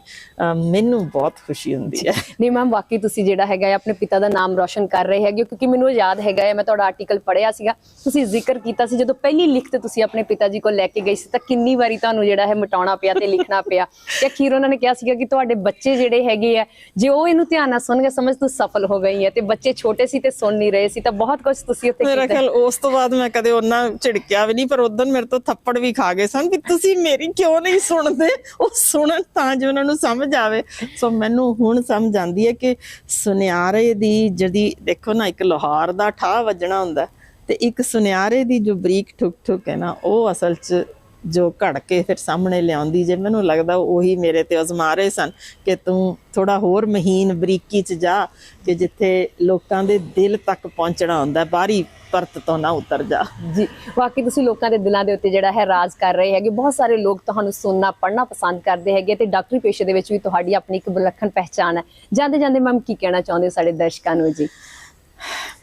ਮੈਨੂੰ ਬਹੁਤ ਖੁਸ਼ੀ ਹੁੰਦੀ ਹੈ। ਨਹੀਂ ਮੈਮ ਵਾਕਈ ਤੁਸੀਂ ਜਿਹੜਾ ਹੈਗਾ ਆਪਣੇ ਪਿਤਾ ਦਾ ਨਾਮ ਰੌਸ਼ਨ ਕਰ ਰਹੇ ਹੈਗੇ ਕਿਉਂਕਿ ਮੈਨੂੰ ਯਾਦ ਹੈਗਾ ਹੈ ਮੈਂ ਤੁਹਾਡਾ ਆਰਟੀਕਲ ਪੜ੍ਹਿਆ ਸੀਗਾ ਤੁਸੀਂ ਜ਼ਿਕਰ ਕੀਤਾ ਸੀ ਜਦੋਂ ਪਹਿਲੀ ਲਿਖਤ ਤੁਸੀਂ ਆਪਣੇ ਪਿਤਾ ਜੀ ਕੋਲ ਲੈ ਕੇ ਗਏ ਸੀ ਤਾਂ ਕਿੰਨੀ ਵਾਰੀ ਤੁਹਾਨੂੰ ਜਿਹੜਾ ਹੈ ਮਿਟਾਉਣਾ ਪਿਆ ਤੇ ਲਿਖਣਾ ਪਿਆ? ਤੇ ਅਖੀਰ ਉਹਨਾਂ ਨੇ ਕਿਹਾ ਸੀਗਾ ਕਿ ਤੁਹਾਡੇ ਬੱਚੇ ਜਿਹੜੇ ਹੈਗੇ ਆ ਜੇ ਉਹ ਇਹਨੂੰ ਧਿਆਨ ਨਾਲ ਸੁਣਗੇ ਸਮਝ ਤੂੰ ਸਫਲ ਹੋ ਗਈ ਹੈ ਤੇ ਬੱਚੇ ਛੋਟੇ ਸੀ ਤੇ ਸੁਣ ਨਹੀਂ ਰਹੇ ਸੀ ਤਾਂ ਬਹੁਤ ਕੁਝ ਤੁਸੀਂ ਉੱਥੇ ਮੇਰਾ ਕੀਤਾ। ਖਿਆਲ ਉਸ ਤੋਂ ਬਾਅਦ ਮੈਂ ਕਦੇ ਉਹਨਾਂ ਝਿੜਕਿਆ ਵੀ ਨਹੀਂ ਪਰ ਉਦੋਂ ਮੇਰੇ ਤੋਂ ਥੱਪੜ ਵੀ ਖਾ ਗਏ ਸਨ ਕਿ ਤੁਸੀਂ ਮੇਰੀ ਕਿਉਂ ਉਹ ਨਹੀਂ ਸੁਣਦੇ, ਉਹ ਸੁਣਨ ਤਾਂ ਜੋ ਉਹਨਾਂ ਨੂੰ ਸਮਝ ਆਵੇ। ਸੋ ਮੈਨੂੰ ਹੁਣ ਸਮਝ ਆਉਂਦੀ ਹੈ ਕਿ ਸੁਨਿਆਰੇ ਦੀ ਜਿਹੜੀ, ਦੇਖੋ ਨਾ, ਇੱਕ ਲੋਹਾਰ ਦਾ ਠਾਹ ਵੱਜਣਾ ਹੁੰਦਾ ਤੇ ਇੱਕ ਸੁਨਿਆਰੇ ਦੀ ਜੋ ਬਰੀਕ ਠੁਕ ਠੁਕ ਹੈ ਨਾ, ਉਹ ਅਸਲ 'ਚ ਜੋ ਘੜ ਕੇ ਫਿਰ ਸਾਹਮਣੇ ਲਿਆਉਂਦੀ, ਜੇ ਮੈਨੂੰ ਲੱਗਦਾ ਉਹੀ ਮੇਰੇ ਤੇ ਅਜ਼ਮਾ ਰਹੇ ਸਨ ਕਿ ਤੂੰ ਥੋੜਾ ਹੋਰ ਮਹੀਨ ਬਰੀਕੀ 'ਚ ਜਾ ਕਿ ਜਿੱਥੇ ਲੋਕਾਂ ਦੇ ਦਿਲ ਤੱਕ ਪਹੁੰਚਣਾ ਹੁੰਦਾ, ਬਾਹਰੀ ਪਰਤ ਤੋਂ ਨਾ ਉਤਰ ਜਾ। ਜੀ, ਵਾਕਈ ਤੁਸੀਂ ਲੋਕਾਂ ਦੇ ਦਿਲਾਂ ਦੇ ਉੱਤੇ ਜਿਹੜਾ ਹੈ ਰਾਜ ਕਰ ਰਹੇ ਹੈਗੇ। ਬਹੁਤ ਸਾਰੇ ਲੋਕ ਤੁਹਾਨੂੰ ਸੁਣਨਾ ਪੜਨਾ ਪਸੰਦ ਕਰਦੇ ਹੈਗੇ ਤੇ ਡਾਕਟਰੀ ਪੇਸ਼ੇ ਦੇ ਵਿੱਚ ਵੀ ਤੁਹਾਡੀ ਆਪਣੀ ਇੱਕ ਵਿਲੱਖਣ ਪਹਿਚਾਣ ਹੈ। ਜਾਂਦੇ ਜਾਂਦੇ ਮੈਮ ਕੀ ਕਹਿਣਾ ਚਾਹੁੰਦੇ ਹੋ ਸਾਡੇ ਦਰਸ਼ਕਾਂ ਨੂੰ ਜੀ?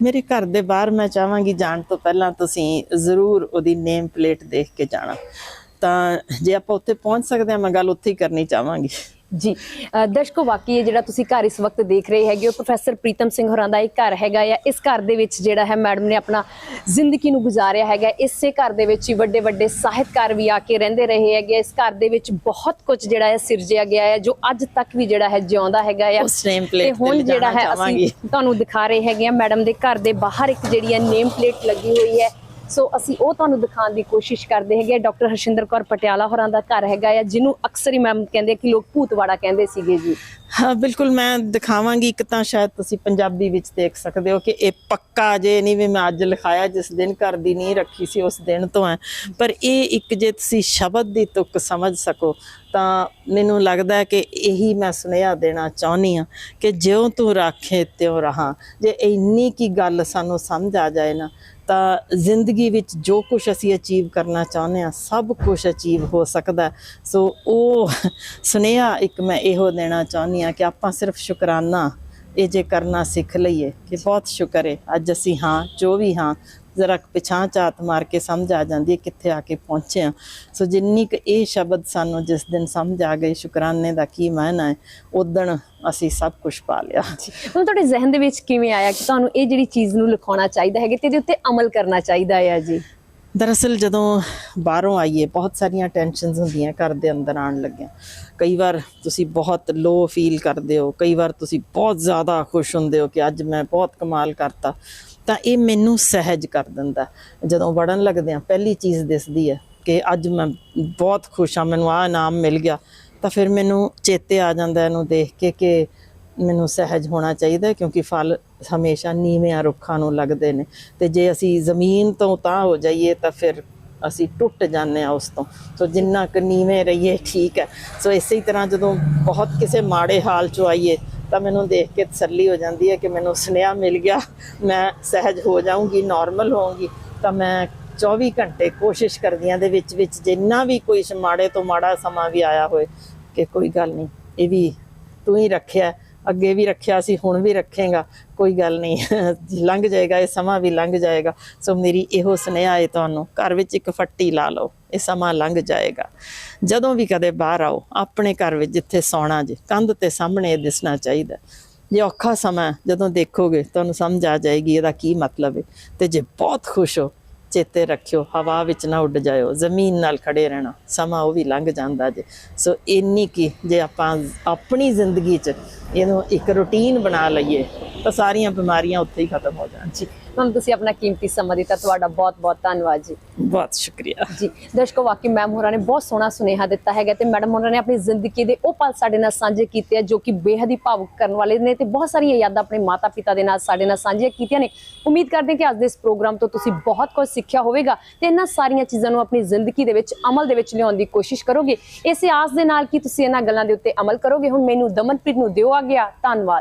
ਮੇਰੇ ਘਰ ਦੇ ਬਾਹਰ ਮੈਂ ਚਾਹਾਂਗੀ ਜਾਣ ਤੋਂ ਪਹਿਲਾਂ ਤੁਸੀਂ ਜ਼ਰੂਰ ਉਹਦੀ ਨੇਮ ਪਲੇਟ ਦੇਖ ਕੇ ਜਾਣਾ। ਤਾਂ ਜੇ ਆਪਾਂ ਉੱਥੇ ਪਹੁੰਚ ਸਕਦੇ ਹਾਂ, ਮੈਂ ਗੱਲ ਉੱਥੇ ਹੀ ਕਰਨੀ ਚਾਹਾਂਗੀ। ਜੀ। ਦਰਸ਼ਕੋ ਵਾਕਈ ਇਹ ਜਿਹੜਾ ਤੁਸੀਂ ਘਰ ਇਸ ਵਕਤ ਦੇਖ ਰਹੇ ਹੈਗੇ ਹੋ ਪ੍ਰੋਫੈਸਰ ਪ੍ਰੀਤਮ ਸਿੰਘ ਹੋਰਾਂ ਦਾ ਇੱਕ ਘਰ ਹੈਗਾ ਆ। ਇਸ ਘਰ ਦੇ ਵਿੱਚ ਜਿਹੜਾ ਹੈ ਮੈਡਮ ਨੇ ਆਪਣਾ ਜ਼ਿੰਦਗੀ ਨੂੰ ਗੁਜ਼ਾਰਿਆ ਹੈਗਾ। ਇਸੇ ਘਰ ਦੇ ਵਿੱਚ ਹੀ ਵੱਡੇ ਵੱਡੇ ਸਾਹਿਤਕਾਰ ਵੀ ਆ ਕੇ ਰਹਿੰਦੇ ਰਹੇ ਹੈਗੇ ਇਸ ਘਰ ਦੇ ਵਿੱਚ ਬਹੁਤ ਕੁਝ ਜਿਹੜਾ ਹੈ ਸਿਰਜਿਆ ਗਿਆ ਹੈ ਜੋ ਅੱਜ ਤੱਕ ਵੀ ਜਿਹੜਾ ਹੈ ਜਿਉਂਦਾ ਹੈਗਾ ਆ। ਤੇ ਹੁਣ ਜਿਹੜਾ ਹੈ। ਅਸੀਂ ਤੁਹਾਨੂੰ ਦਿਖਾ ਰਹੇ ਹੈਗੇ ਆ ਮੈਡਮ ਦੇ ਘਰ ਦੇ ਬਾਹਰ ਇੱਕ ਜਿਹੜੀ ਹੈ ਨੇਮ ਪਲੇਟ ਲੱਗੀ ਹੋਈ ਹੈ। ਸੋ ਅਸੀਂ ਉਹ ਤੁਹਾਨੂੰ ਦਿਖਾਉਣ ਦੀ ਕੋਸ਼ਿਸ਼ ਕਰਦੇ ਹੈਗੇ ਡਾਕਟਰ ਹਰਸ਼ਿੰਦਰ ਕੌਰ ਪਟਿਆਲਾ ਹੋਰਾਂ ਦਾ ਘਰ ਹੈਗਾ ਆ, ਜਿਹਨੂੰ ਅਕਸਰ ਹੀ ਮੈਮ ਕਹਿੰਦੇ ਕਿ ਲੋਕ ਭੂਤਵਾੜਾ ਕਹਿੰਦੇ ਸੀਗੇ ਜੀ। ਹਾਂ, ਬਿਲਕੁਲ ਮੈਂ ਦਿਖਾਵਾਂਗੀ। ਇੱਕ ਤਾਂ ਸ਼ਾਇਦ ਤੁਸੀਂ ਪੰਜਾਬੀ ਵਿੱਚ ਦੇਖ ਸਕਦੇ ਹੋ ਕਿ ਇਹ ਪੱਕਾ ਜੇ ਨਹੀਂ ਵੀ ਮੈਂ ਅੱਜ ਲਿਖਾਇਆ, ਜਿਸ ਦਿਨ ਘਰ ਦੀ ਨਹੀਂ ਰੱਖੀ ਸੀ, ਉਸ ਦਿਨ ਤੋਂ ਹੈ। ਪਰ ਇਹ ਇੱਕ ਜੇ ਤੁਸੀਂ ਸ਼ਬਦ ਦੀ ਤੁਕ ਸਮਝ ਸਕੋ, ਤਾਂ ਮੈਨੂੰ ਲੱਗਦਾ ਕਿ ਇਹੀ ਮੈਂ ਸੁਨੇਹਾ ਦੇਣਾ ਚਾਹੁੰਦੀ ਆ ਕਿ ਜਿਉਂ ਤੂੰ ਰੱਖੇ ਤਿਉ ਰਹਾ, ਜੇ ਇੰਨੀ ਕੀ ਗੱਲ ਸਾਨੂੰ ਸਮਝ ਆ ਜਾਏ ਨਾ ਤਾਂ ਜ਼ਿੰਦਗੀ ਵਿੱਚ ਜੋ ਕੁਝ ਅਸੀਂ ਅਚੀਵ ਕਰਨਾ ਚਾਹੁੰਦੇ ਆ ਸਭ ਕੁਝ ਅਚੀਵ ਹੋ ਸਕਦਾ ਸੋ ਉਹ ਸੁਨੇਹਾ ਇੱਕ ਮੈਂ ਇਹੋ ਦੇਣਾ ਚਾਹੁੰਦੀ ਆ ਕਿ ਆਪਾਂ ਸਿਰਫ ਸ਼ੁਕਰਾਨਾ ਇਹ ਜੇ ਕਰਨਾ ਸਿੱਖ ਲਈਏ ਕਿ ਬਹੁਤ ਸ਼ੁਕਰ ਹੈ। ਅੱਜ ਅਸੀਂ ਹਾਂ, ਜੋ ਵੀ ਹਾਂ ਜ਼ਰਾ ਪਿਛਾਂ ਝਾਤ ਮਾਰ ਕੇ ਸਮਝ ਆ ਜਾਂਦੀ ਹੈ ਕਿੱਥੇ ਆ ਕੇ ਪਹੁੰਚੇ ਆ ਸੋ ਜਿੰਨੀ ਕੁ ਇਹ ਸ਼ਬਦ ਸਾਨੂੰ ਜਿਸ ਦਿਨ ਸਮਝ ਆ ਗਏ ਸ਼ੁਕਰਾਨੇ ਦਾ ਕੀ ਮਾਇਨਾ ਹੈ ਉਦਣ ਅਸੀਂ ਸਭ ਕੁਝ ਪਾ ਲਿਆ। ਹੁਣ ਤੁਹਾਡੇ ਜ਼ਿਹਨ ਦੇ ਵਿੱਚ ਕਿਵੇਂ ਆਇਆ ਕਿ ਤੁਹਾਨੂੰ ਇਹ ਜਿਹੜੀ ਚੀਜ਼ ਨੂੰ ਲਿਖਾਉਣਾ ਚਾਹੀਦਾ ਹੈਗਾ ਤੇ ਇਹਦੇ ਉੱਤੇ ਅਮਲ ਕਰਨਾ ਚਾਹੀਦਾ ਹੈ ਜੀ? ਦਰਅਸਲ ਜਦੋਂ ਬਾਹਰੋਂ ਆਈਏ ਬਹੁਤ ਸਾਰੀਆਂ ਟੈਨਸ਼ਨਸ ਹੁੰਦੀਆਂ ਘਰ ਦੇ ਅੰਦਰ ਆਉਣ ਲੱਗਿਆ। ਕਈ ਵਾਰ ਤੁਸੀਂ ਬਹੁਤ ਲੋ ਫੀਲ ਕਰਦੇ ਹੋ ਕਈ ਵਾਰ ਤੁਸੀਂ ਬਹੁਤ ਜ਼ਿਆਦਾ ਖੁਸ਼ ਹੁੰਦੇ ਹੋ ਕਿ ਅੱਜ ਮੈਂ ਬਹੁਤ ਕਮਾਲ ਕਰਤਾ। ਤਾਂ ਇਹ ਮੈਨੂੰ ਸਹਿਜ ਕਰ ਦਿੰਦਾ। ਜਦੋਂ ਵੜਨ ਲੱਗਦੇ ਆ ਪਹਿਲੀ ਚੀਜ਼ ਦਿਸਦੀ ਹੈ ਕਿ ਅੱਜ ਮੈਂ ਬਹੁਤ ਖੁਸ਼ ਹਾਂ, ਮੈਨੂੰ ਆਹ ਇਨਾਮ ਮਿਲ ਗਿਆ। ਤਾਂ ਫਿਰ ਮੈਨੂੰ ਚੇਤੇ ਆ ਜਾਂਦਾ ਇਹਨੂੰ ਦੇਖ ਕੇ ਕਿ ਮੈਨੂੰ ਸਹਿਜ ਹੋਣਾ ਚਾਹੀਦਾ ਕਿਉਂਕਿ ਫਲ ਹਮੇਸ਼ਾ ਨੀਵਿਆਂ ਰੁੱਖਾਂ ਨੂੰ ਲੱਗਦੇ ਨੇ। ਤੇ ਜੇ ਅਸੀਂ ਜ਼ਮੀਨ ਤੋਂ ਤਾਂ ਹੋ ਜਾਈਏ, ਤਾਂ ਫਿਰ ਅਸੀਂ ਟੁੱਟ ਜਾਂਦੇ ਆ ਉਸ ਤੋਂ। ਸੋ ਜਿੰਨਾ ਕੁ ਨੀਵੇਂ ਰਹੀਏ, ਠੀਕ ਹੈ। ਸੋ ਇਸੇ ਤਰ੍ਹਾਂ ਜਦੋਂ ਬਹੁਤ ਕਿਸੇ ਮਾੜੇ ਹਾਲ ਚੋਂ ਆਈਏ ਤਾਂ ਮੈਨੂੰ ਦੇਖ ਕੇ ਤਸੱਲੀ ਹੋ ਜਾਂਦੀ ਹੈ ਕਿ ਮੈਨੂੰ ਸੁਨੇਹਾ ਮਿਲ ਗਿਆ। ਮੈਂ ਸਹਿਜ ਹੋ ਜਾਊਂਗੀ ਨਾਰਮਲ ਹੋਊਂਗੀ। ਤਾਂ ਮੈਂ 24 ਘੰਟੇ ਕੋਸ਼ਿਸ਼ ਕਰਦੀਆਂ ਦੇ ਵਿੱਚ ਵਿੱਚ ਜਿੰਨਾ ਵੀ ਕੋਈ ਮਾੜੇ ਤੋਂ ਮਾੜਾ ਸਮਾਂ ਵੀ ਆਇਆ ਹੋਏ, ਕਿ ਕੋਈ ਗੱਲ ਨਹੀਂ, ਇਹ ਵੀ ਤੂੰ ਹੀ ਰੱਖਿਆ। ਅੱਗੇ ਵੀ ਰੱਖਿਆ ਸੀ, ਹੁਣ ਵੀ ਰੱਖੇਗਾ, ਕੋਈ ਗੱਲ ਨਹੀਂ। [LAUGHS] ਲੰਘ ਜਾਏਗਾ, ਇਹ ਸਮਾਂ ਵੀ ਲੰਘ ਜਾਏਗਾ। ਸੋ ਮੇਰੀ ਇਹੋ ਸੁਨੇਹਾ ਹੈ ਤੁਹਾਨੂੰ, ਘਰ ਵਿੱਚ ਇੱਕ ਫੱਟੀ ਲਾ ਲਓ, ਇਹ ਸਮਾਂ ਲੰਘ ਜਾਏਗਾ। ਜਦੋਂ ਵੀ ਕਦੇ ਬਾਹਰ ਆਓ, ਆਪਣੇ ਘਰ ਵਿੱਚ ਜਿੱਥੇ ਸੌਣਾ ਜੇ, ਕੰਧ ਤੇ ਸਾਹਮਣੇ ਦਿਸਣਾ ਚਾਹੀਦਾ। ਜੇ ਔਖਾ ਸਮਾਂ ਜਦੋਂ ਦੇਖੋਗੇ, ਤੁਹਾਨੂੰ ਸਮਝ ਆ ਜਾਏਗੀ ਇਹਦਾ ਕੀ ਮਤਲਬ ਹੈ। ਤੇ ਜੇ ਬਹੁਤ ਖੁਸ਼ ਹੋ, ਚੇਤੇ ਰੱਖਿਓ, ਹਵਾ ਵਿੱਚ ਨਾ ਉੱਡ ਜਾਇਓ, ਜ਼ਮੀਨ ਨਾਲ ਖੜੇ ਰਹਿਣਾ, ਸਮਾਂ ਉਹ ਵੀ ਲੰਘ ਜਾਂਦਾ ਜੇ। ਸੋ ਇੰਨੀ ਕੀ ਜੇ ਆਪਾਂ ਆਪਣੀ ਜ਼ਿੰਦਗੀ 'ਚ ਇਹਨੂੰ ਇੱਕ ਰੁਟੀਨ ਬਣਾ ਲਈਏ ਤਾਂ ਸਾਰੀਆਂ ਬਿਮਾਰੀਆਂ ਉੱਥੇ ਹੀ ਖਤਮ ਹੋ ਜਾਣ। ਜੀ ਮੈਮ ਤੁਸੀਂ ਆਪਣਾ ਕੀਮਤੀ ਸਮਾਂ ਦਿੱਤਾ ਤੁਹਾਡਾ ਬਹੁਤ ਬਹੁਤ ਧੰਨਵਾਦ ਜੀ। ਬਹੁਤ ਸ਼ੁਕਰੀਆ। ਜੀ ਦਰਸ਼ਕੋ ਵਾਕਈ ਮੈਮ ਹੋਰਾਂ ਨੇ ਬਹੁਤ ਸੋਹਣਾ ਸੁਨੇਹਾ ਦਿੱਤਾ ਹੈਗਾ ਤੇ ਮੈਡਮ ਹੋਰਾਂ ਨੇ ਆਪਣੀ ਜ਼ਿੰਦਗੀ ਦੇ ਉਹ ਪਲ ਸਾਡੇ ਨਾਲ ਸਾਂਝੇ ਕੀਤੇ ਆ ਜੋ ਕਿ ਬੇਹੱਦ ਹੀ ਭਾਵੁਕ ਕਰਨ ਵਾਲੇ ਨੇ ਤੇ ਬਹੁਤ ਸਾਰੀਆਂ ਯਾਦਾਂ ਆਪਣੇ ਮਾਤਾ-ਪਿਤਾ ਦੇ ਨਾਲ ਸਾਡੇ ਨਾਲ ਸਾਂਝੀਆਂ ਕੀਤੀਆਂ ਨੇ। ਉਮੀਦ ਕਰਦੇ ਕਿ ਅੱਜ ਦੇ ਇਸ ਪ੍ਰੋਗਰਾਮ ਤੋਂ ਤੁਸੀਂ ਬਹੁਤ ਕੁਝ ਸਿੱਖਿਆ ਹੋਵੇਗਾ ਤੇ ਇਹਨਾਂ ਸਾਰੀਆਂ ਚੀਜ਼ਾਂ ਨੂੰ ਆਪਣੀ ਜ਼ਿੰਦਗੀ ਦੇ ਵਿੱਚ ਅਮਲ ਦੇ ਵਿੱਚ ਲਿਆਉਣ ਦੀ ਕੋਸ਼ਿਸ਼ ਕਰੋਗੇ। ਇਸੇ ਆਸ ਦੇ ਨਾਲ ਕਿ ਤੁਸੀਂ ਇਹਨਾਂ ਗੱਲਾਂ ਦੇ ਉੱਤੇ ਅਮਲ ਕਰੋਗੇ। ਹੁਣ ਮੈਨੂੰ ਦਮਨਪ੍ਰੀਤ ਨੂੰ ਦਿਓ ਗਿਆ। ਧੰਨਵਾਦ।